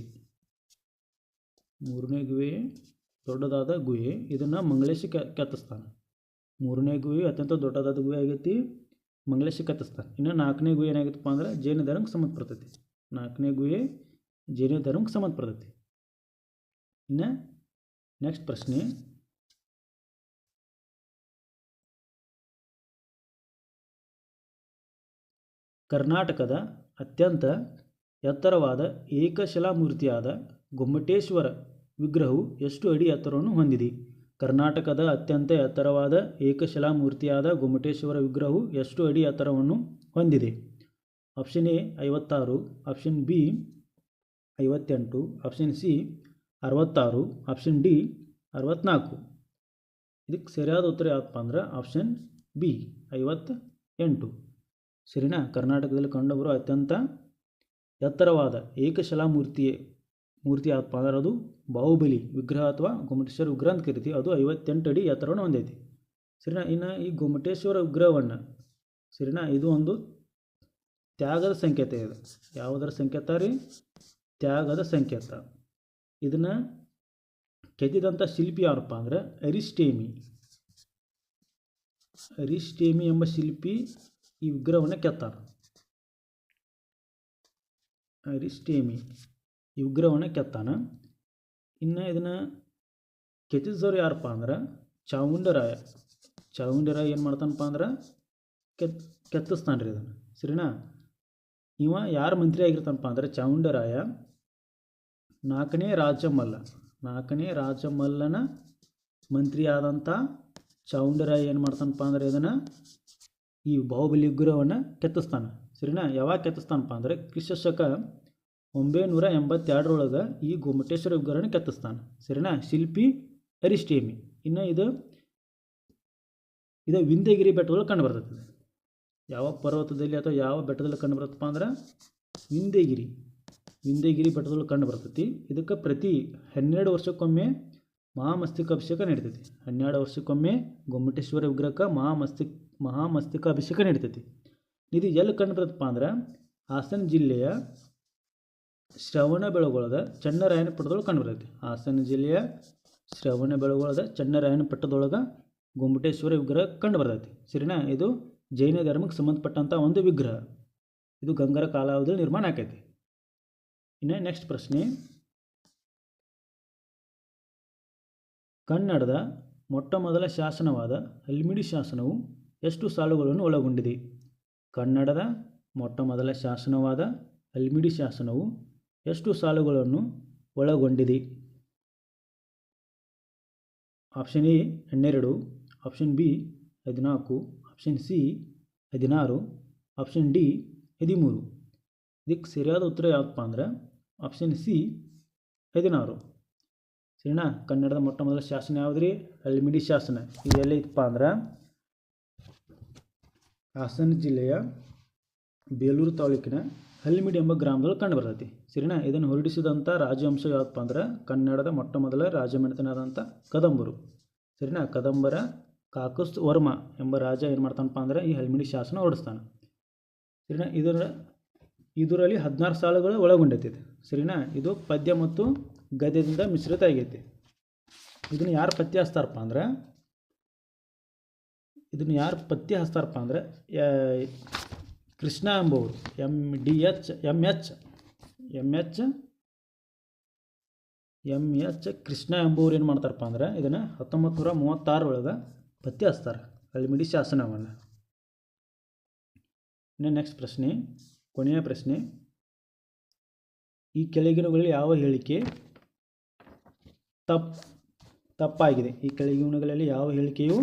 ಮೂರನೇ ಗುಹೆ ದೊಡ್ಡದಾದ ಗುಹೆ, ಇದನ್ನು ಮಂಗಳೇಶ ಕೆತ್ತಿಸ್ತಾನೆ ಮೂರನೇ ಗುಹೆ ಅತ್ಯಂತ ದೊಡ್ಡದಾದ ಗುಹೆ ಆಗೈತಿ, ಮಂಗಳೇಶ ಕೆತ್ತಿಸ್ತಾನೆ ಇನ್ನು ನಾಲ್ಕನೇ ಗುಹೆ ಏನಾಗಿತ್ತಪ್ಪ ಅಂದ್ರೆ ಜೈನ ಧರ್ಮಕ್ಕೆ ಸಂಬಂಧಪಡ್ತೈತಿ. ನಾಲ್ಕನೇ ಗುಹೆ ಜೈನ ಧರ್ಮಕ್ಕೆ ಸಂಬಂಧಪಡ್ತೈತಿ. ಇನ್ನು ನೆಕ್ಸ್ಟ್ ಪ್ರಶ್ನೆ. ಕರ್ನಾಟಕದ ಅತ್ಯಂತ ಎತ್ತರವಾದ ಏಕಶಿಲಾಮೂರ್ತಿಯಾದ ಗೊಮ್ಮಟೇಶ್ವರ ವಿಗ್ರಹವು ಎಷ್ಟು ಅಡಿ ಎತ್ತರವನ್ನು ಹೊಂದಿದೆ? ಕರ್ನಾಟಕದ ಅತ್ಯಂತ ಎತ್ತರವಾದ ಏಕಶಿಲಾಮೂರ್ತಿಯಾದ ಗೊಮ್ಮಟೇಶ್ವರ ವಿಗ್ರಹವು ಎಷ್ಟು ಅಡಿ ಎತ್ತರವನ್ನು ಹೊಂದಿದೆ? ಆಪ್ಷನ್ ಎ ಐವತ್ತಾರು ಆಪ್ಷನ್ ಬಿ ಐವತ್ತೆಂಟು ಆಪ್ಷನ್ ಸಿ ಅರವತ್ತಾರು ಆಪ್ಷನ್ ಡಿ ಅರವತ್ತ್ನಾಲ್ಕು ಇದಕ್ಕೆ ಸರಿಯಾದ ಉತ್ತರ ಯಾವಪ್ಪ ಅಂದ್ರೆ ಆಪ್ಷನ್ ಬಿ ಐವತ್ತ ಎಂಟು ಸರಿನಾ? ಕರ್ನಾಟಕದಲ್ಲಿ ಕಂಡುಬರುವ ಅತ್ಯಂತ ಎತ್ತರವಾದ ಏಕಶಿಲಾಮೂರ್ತಿ ಮೂರ್ತಿ ಯಾವುದಪ್ಪ ಅಂದ್ರೆ ಅದು ಬಾಹುಬಲಿ ವಿಗ್ರಹ ಅಥವಾ ಗೊಮ್ಮಟೇಶ್ವರ ವಿಗ್ರಹ ಅಂತ ಕರಿತೀವಿ. ಅದು ಐವತ್ತೆಂಟು ಅಡಿ ಎತ್ತರವನ್ನು ಹೊಂದೈತಿ. ಸರಿನಾ? ಇನ್ನು ಈ ಗೊಮ್ಮಟೇಶ್ವರ ವಿಗ್ರಹವನ್ನು, ಸರಿನಾ? ಇದು ಒಂದು ತ್ಯಾಗದ ಸಂಕೇತ ಇದು. ಯಾವುದರ ಸಂಕೇತ ರೀ? ತ್ಯಾಗದ ಸಂಕೇತ. ಇದನ್ನು ಕೆತ್ತಿದಂಥ ಶಿಲ್ಪಿ ಯಾರಪ್ಪ ಅಂದ್ರೆ ಅರಿಸ್ಟೇಮಿ ಅರಿಸ್ಟೇಮಿ ಎಂಬ ಶಿಲ್ಪಿ ಈ ವಿಗ್ರಹವನ್ನು ಕೆತ್ತಾರ. ಅರಿಸ್ಟೇಮಿ ಈ ವಿಗ್ರಹವನ್ನು ಕೆತ್ತಾನ. ಇನ್ನು ಇದನ್ನು ಕೆತ್ತಿಸಿದವ್ರು ಯಾರಪ್ಪ ಅಂದ್ರೆ ಚಾವುಂಡರಾಯ ಚಾವುಂಡರಾಯ ಏನು ಮಾಡ್ತಾನಪ್ಪ ಅಂದ್ರೆ ಕೆತ್ ಕೆತ್ತಿಸ್ತಾನೆ ರೀ ಇದನ್ನು. ಸರಿನಾ? ಇವ ಯಾರು ಮಂತ್ರಿ ಆಗಿರ್ತಾನಪ್ಪ ಅಂದ್ರೆ ಚಾವುಂಡರಾಯ ನಾಲ್ಕನೇ ರಾಜಮಲ್ಲ. ನಾಲ್ಕನೇ ರಾಜಮಲ್ಲನ ಮಂತ್ರಿ ಆದಂಥ ಚಾವುಂಡರಾಯ ಏನು ಮಾಡ್ತಾನಪ್ಪ ಅಂದ್ರೆ ಇದನ್ನು ಈ ಬಾಹುಬಲಿ ವಿಗ್ರಹವನ್ನು ಕೆತ್ತಿಸ್ತಾನೆ. ಸರಿನಾ? ಯಾವಾಗ ಕೆತ್ತಿಸ್ತಾನಪ್ಪ ಅಂದರೆ ಕ್ರಿಸ್ತಶಕ ಒಂಬೈನೂರ ಎಂಬತ್ತೆರಡರೊಳಗೆ ಈ ಗೊಮ್ಮಟೇಶ್ವರ ವಿಗ್ರಹನ ಕೆತ್ತಿಸ್ತಾನೆ. ಸರಿನಾ? ಶಿಲ್ಪಿ ಅರಿಷ್ಟೇಮಿ. ಇನ್ನು ಇದು ಇದು ವಿಂಧ್ಯಗಿರಿ ಬೆಟ್ಟದಲ್ಲಿ ಕಂಡುಬರ್ತದೆ ಯಾವ ಪರ್ವತದಲ್ಲಿ ಅಥವಾ ಯಾವ ಬೆಟ್ಟದಲ್ಲಿ ಕಂಡುಬರುತ್ತಪ್ಪ ಅಂದ್ರೆ ವಿಂಧ್ಯಗಿರಿ. ವಿಂಧ್ಯಗಿರಿ ಬೆಟ್ಟದಲ್ಲಿ ಕಂಡು ಬರ್ತೈತಿ. ಇದಕ್ಕೆ ಪ್ರತಿ ಹನ್ನೆರಡು ವರ್ಷಕ್ಕೊಮ್ಮೆ ಮಹಾಮಸ್ತಿಕಾಭಿಷೇಕ ನಡೀತೈತಿ. ಹನ್ನೆರಡು ವರ್ಷಕ್ಕೊಮ್ಮೆ ಗೊಮ್ಮಟೇಶ್ವರ ವಿಗ್ರಹಕ್ಕೆ ಮಹಾಮಸ್ತಿ, ಮಹಾಮಸ್ತಿಕಾಭಿಷೇಕ ನಡೀತೈತಿ. ಇದು ಎಲ್ಲಿ ಕಂಡು ಅಂದ್ರೆ ಹಾಸನ ಜಿಲ್ಲೆಯ ಶ್ರವಣ ಬೆಳಗೊಳದ ಚನ್ನರಾಯನ ಪಟ್ಟದೊಳಗೆ ಕಂಡು ಬರ್ತೈತಿ. ಹಾಸನ ಜಿಲ್ಲೆಯ ಶ್ರವಣ ಬೆಳಗೊಳದ ಚನ್ನರಾಯನ ಪಟ್ಟದೊಳಗೆ ಗೊಮ್ಮಟೇಶ್ವರ ವಿಗ್ರಹ ಕಂಡು ಬರ್ತೈತಿ. ಸರಿನಾ? ಇದು ಜೈನ ಧರ್ಮಕ್ಕೆ ಸಂಬಂಧಪಟ್ಟಂಥ ಒಂದು ವಿಗ್ರಹ. ಇದು ಗಂಗರ ಕಾಲಾವಧಿಯಲ್ಲಿ ನಿರ್ಮಾಣ ಆಕೈತಿ. ಇನ್ನು ನೆಕ್ಸ್ಟ್ ಪ್ರಶ್ನೆ. ಕನ್ನಡದ ಮೊಟ್ಟ ಮೊದಲ ಶಾಸನವಾದ ಹಲ್ಮಿಡಿ ಶಾಸನವು ಎಷ್ಟು ಸಾಲುಗಳನ್ನು ಒಳಗೊಂಡಿದೆ? ಕನ್ನಡದ ಮೊಟ್ಟ ಮೊದಲ ಶಾಸನವಾದ ಹಲ್ಮಿಡಿ ಶಾಸನವು ಎಷ್ಟು ಸಾಲುಗಳನ್ನು ಒಳಗೊಂಡಿದೆ? ಆಪ್ಷನ್ ಎ ಹನ್ನೆರಡು, ಆಪ್ಷನ್ ಬಿ ಹದಿನಾಲ್ಕು, ಆಪ್ಷನ್ ಸಿ ಹದಿನಾರು, ಆಪ್ಷನ್ ಡಿ ಹದಿಮೂರು. ಇದಕ್ಕೆ ಸರಿಯಾದ ಉತ್ತರ ಯಾವುದಪ್ಪ ಅಂದ್ರೆ ಆಪ್ಷನ್ ಸಿ ಹದಿನಾರು. ಸರಿನಾ? ಕನ್ನಡದ ಮೊಟ್ಟ ಮೊದಲ ಶಾಸನ ಯಾವುದ್ರಿ? ಹಳ್ಮಿಡಿ ಶಾಸನ. ಇದೆಲ್ಲ ಇತ್ತಪ್ಪ ಅಂದ್ರೆ ಹಾಸನ ಜಿಲ್ಲೆಯ ಬೇಲೂರು ತಾಲೂಕಿನ ಹಲ್ಮಿಡಿ ಎಂಬ ಗ್ರಾಮದಲ್ಲಿ ಕಂಡು ಬರ್ತೈತಿ. ಸರಿನಾ? ಇದನ್ನು ಹೊರಡಿಸಿದಂಥ ರಾಜವಂಶ ಯಾವುದಪ್ಪ ಅಂದ್ರೆ ಕನ್ನಡದ ಮೊಟ್ಟ ಮೊದಲ ರಾಜಮನೆತನಾದಂಥ ಕದಂಬರು. ಸರಿನಾ? ಕದಂಬರ ಕಾಕಸ್ ವರ್ಮ ಎಂಬ ರಾಜ ಏನು ಮಾಡ್ತಾನಪ್ಪ ಅಂದ್ರೆ ಈ ಹಲ್ಮಿಡಿ ಶಾಸನ ಹೊರಡಿಸ್ತಾನೆ. ಸರಿನಾ? ಇದರ ಇದರಲ್ಲಿ ಹದಿನಾರು ಸಾಲುಗಳು ಒಳಗೊಂಡೈತಿ ಸರಿನಾ? ಇದು ಪದ್ಯ ಮತ್ತು ಗದ್ಯದಿಂದ ಮಿಶ್ರಿತ ಆಗೈತಿ. ಇದನ್ನು ಯಾರು ಪತ್ತೆ ಹಚ್ತಾರಪ್ಪ ಅಂದ್ರೆ, ಇದನ್ನು ಯಾರು ಪತ್ತೆ ಹಚ್ತಾರಪ್ಪ ಅಂದ್ರೆ ಕೃಷ್ಣ ಎಂಬುವರು. M D, H M H M H M H, Krishna ಎಂಬುವ್ರು ಏನು ಮಾಡ್ತಾರಪ್ಪ ಅಂದ್ರೆ, ಇದನ್ನು ಹತ್ತೊಂಬತ್ತು ನೂರ ಮೂವತ್ತಾರೊಳಗೆ ಪತ್ತೆ ಹಚ್ತಾರೆ. ಅಲ್ಮಿಡಿ ಶಾಸನವನ್ನು. ನೆಕ್ಸ್ಟ್ ಪ್ರಶ್ನೆ, ಕೊನೆಯ ಪ್ರಶ್ನೆ ಈ ಕೆಳಗಿನವುಗಳಲ್ಲಿ ಯಾವ ಹೇಳಿಕೆ ತಪ್, ತಪ್ಪಾಗಿದೆ? ಈ ಕೆಳಗಿನಗಳಲ್ಲಿ ಯಾವ ಹೇಳಿಕೆಯು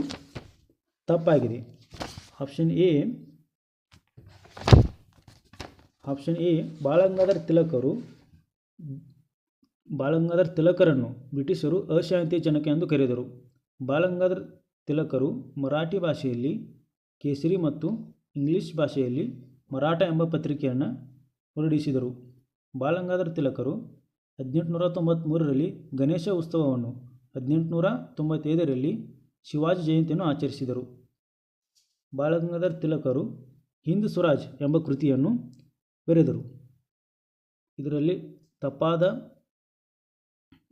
ತಪ್ಪಾಗಿದೆ? Option A option A Balgangadhar ತಿಲಕರು, Balgangadhar ತಿಲಕರನ್ನು ಬ್ರಿಟಿಷರು ಅಶಾಂತಿ ಜನಕ ಎಂದು ಕರೆದರು. ಬಾಲಗಂಗಾಧರ್ ತಿಲಕರು ಮರಾಠಿ ಭಾಷೆಯಲ್ಲಿ ಕೇಸರಿ ಮತ್ತು ಇಂಗ್ಲಿಷ್ ಭಾಷೆಯಲ್ಲಿ ಮರಾಠ ಎಂಬ ಪತ್ರಿಕೆಯನ್ನು ಹೊರಡಿಸಿದರು. ಬಾಳಗಂಗಾಧರ ತಿಲಕರು ಹದಿನೆಂಟುನೂರ ತೊಂಬತ್ತ್ಮೂರರಲ್ಲಿ ಗಣೇಶ ಉತ್ಸವವನ್ನು, ಹದಿನೆಂಟುನೂರ ತೊಂಬತ್ತೈದರಲ್ಲಿ ಶಿವಾಜಿ ಜಯಂತಿಯನ್ನು ಆಚರಿಸಿದರು. ಬಾಲಗಂಗಾಧರ ತಿಲಕರು ಹಿಂದ್ ಸ್ವರಾಜ್ ಎಂಬ ಕೃತಿಯನ್ನು ಬರೆದರು. ಇದರಲ್ಲಿ ತಪ್ಪಾದ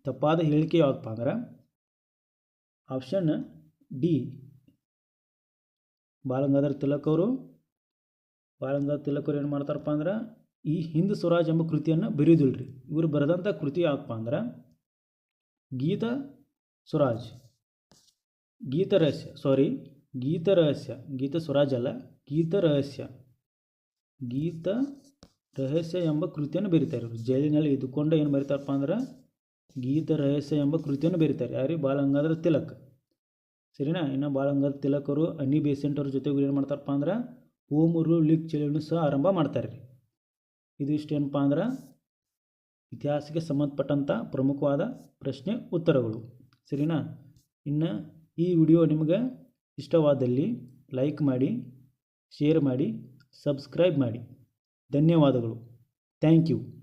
ತಪ್ಪಾದ ಹೇಳಿಕೆ ಯಾವುದಪ್ಪ ಅಂದ್ರೆ ಆಪ್ಷನ್ ಡಿ ಬಾಲಗಂಗಾಧರ ತಿಲಕ್ ಅವರು ಬಾಲಗಂಗಾಧರ ತಿಲಕ್ ಅವರು ಏನು ಮಾಡ್ತಾರಪ್ಪ ಅಂದ್ರೆ ಈ ಹಿಂದ್ ಸ್ವರಾಜ್ ಎಂಬ ಕೃತಿಯನ್ನು ಬರೆಯೋದಿಲ್ಲ ರೀ ಇವರು ಬರೆದಂಥ ಕೃತಿ ಯಾಕಪ್ಪ ಅಂದ್ರೆ ಗೀತ ಸ್ವರಾಜ್. ಗೀತ ರಹಸ್ಯ ಸಾರಿ ಗೀತ ರಹಸ್ಯ. ಗೀತ ಸ್ವರಾಜ್ ಅಲ್ಲ, ಗೀತ ರಹಸ್ಯ. ಗೀತ ರಹಸ್ಯ ಎಂಬ ಕೃತಿಯನ್ನು ಬರೀತಾರೆ ಇವರು. ಜೈಲಿನಲ್ಲಿ ಇದ್ದುಕೊಂಡು ಏನು ಬರೀತಾರಪ್ಪ ಅಂದ್ರೆ ಗೀತ ರಹಸ್ಯ ಎಂಬ ಕೃತಿಯನ್ನು ಬರೀತಾರೆ. ಯಾರು ಬಾಲಗಂಗಾಧರ ತಿಲಕ್. ಸರಿನಾ? ಇನ್ನು ಬಾಲಗಂಗಾಧರ ತಿಲಕ್ ಅವರು ಅನ್ನಿ ಬೇಸೆಂಟ್ ಅವ್ರ ಜೊತೆಗೆ ಏನು ಮಾಡ್ತಾರಪ್ಪ ಅಂದ್ರೆ ಓಮರು ಲಿಕ್ ಚಳಿಯನ್ನು ಸಹ ಆರಂಭ ಮಾಡ್ತಾರೆ ರೀ ಇದು ಇಷ್ಟೇನಪ್ಪ ಅಂದ್ರೆ ಇತಿಹಾಸಕ್ಕೆ ಸಂಬಂಧಪಟ್ಟಂಥ ಪ್ರಮುಖವಾದ ಪ್ರಶ್ನೆ ಉತ್ತರಗಳು. ಸರಿನಾ? ಇನ್ನು ಈ ವಿಡಿಯೋ ನಿಮಗೆ ಇಷ್ಟವಾದಲ್ಲಿ ಲೈಕ್ ಮಾಡಿ, ಶೇರ್ ಮಾಡಿ, ಸಬ್ಸ್ಕ್ರೈಬ್ ಮಾಡಿ. ಧನ್ಯವಾದಗಳು. Thank you.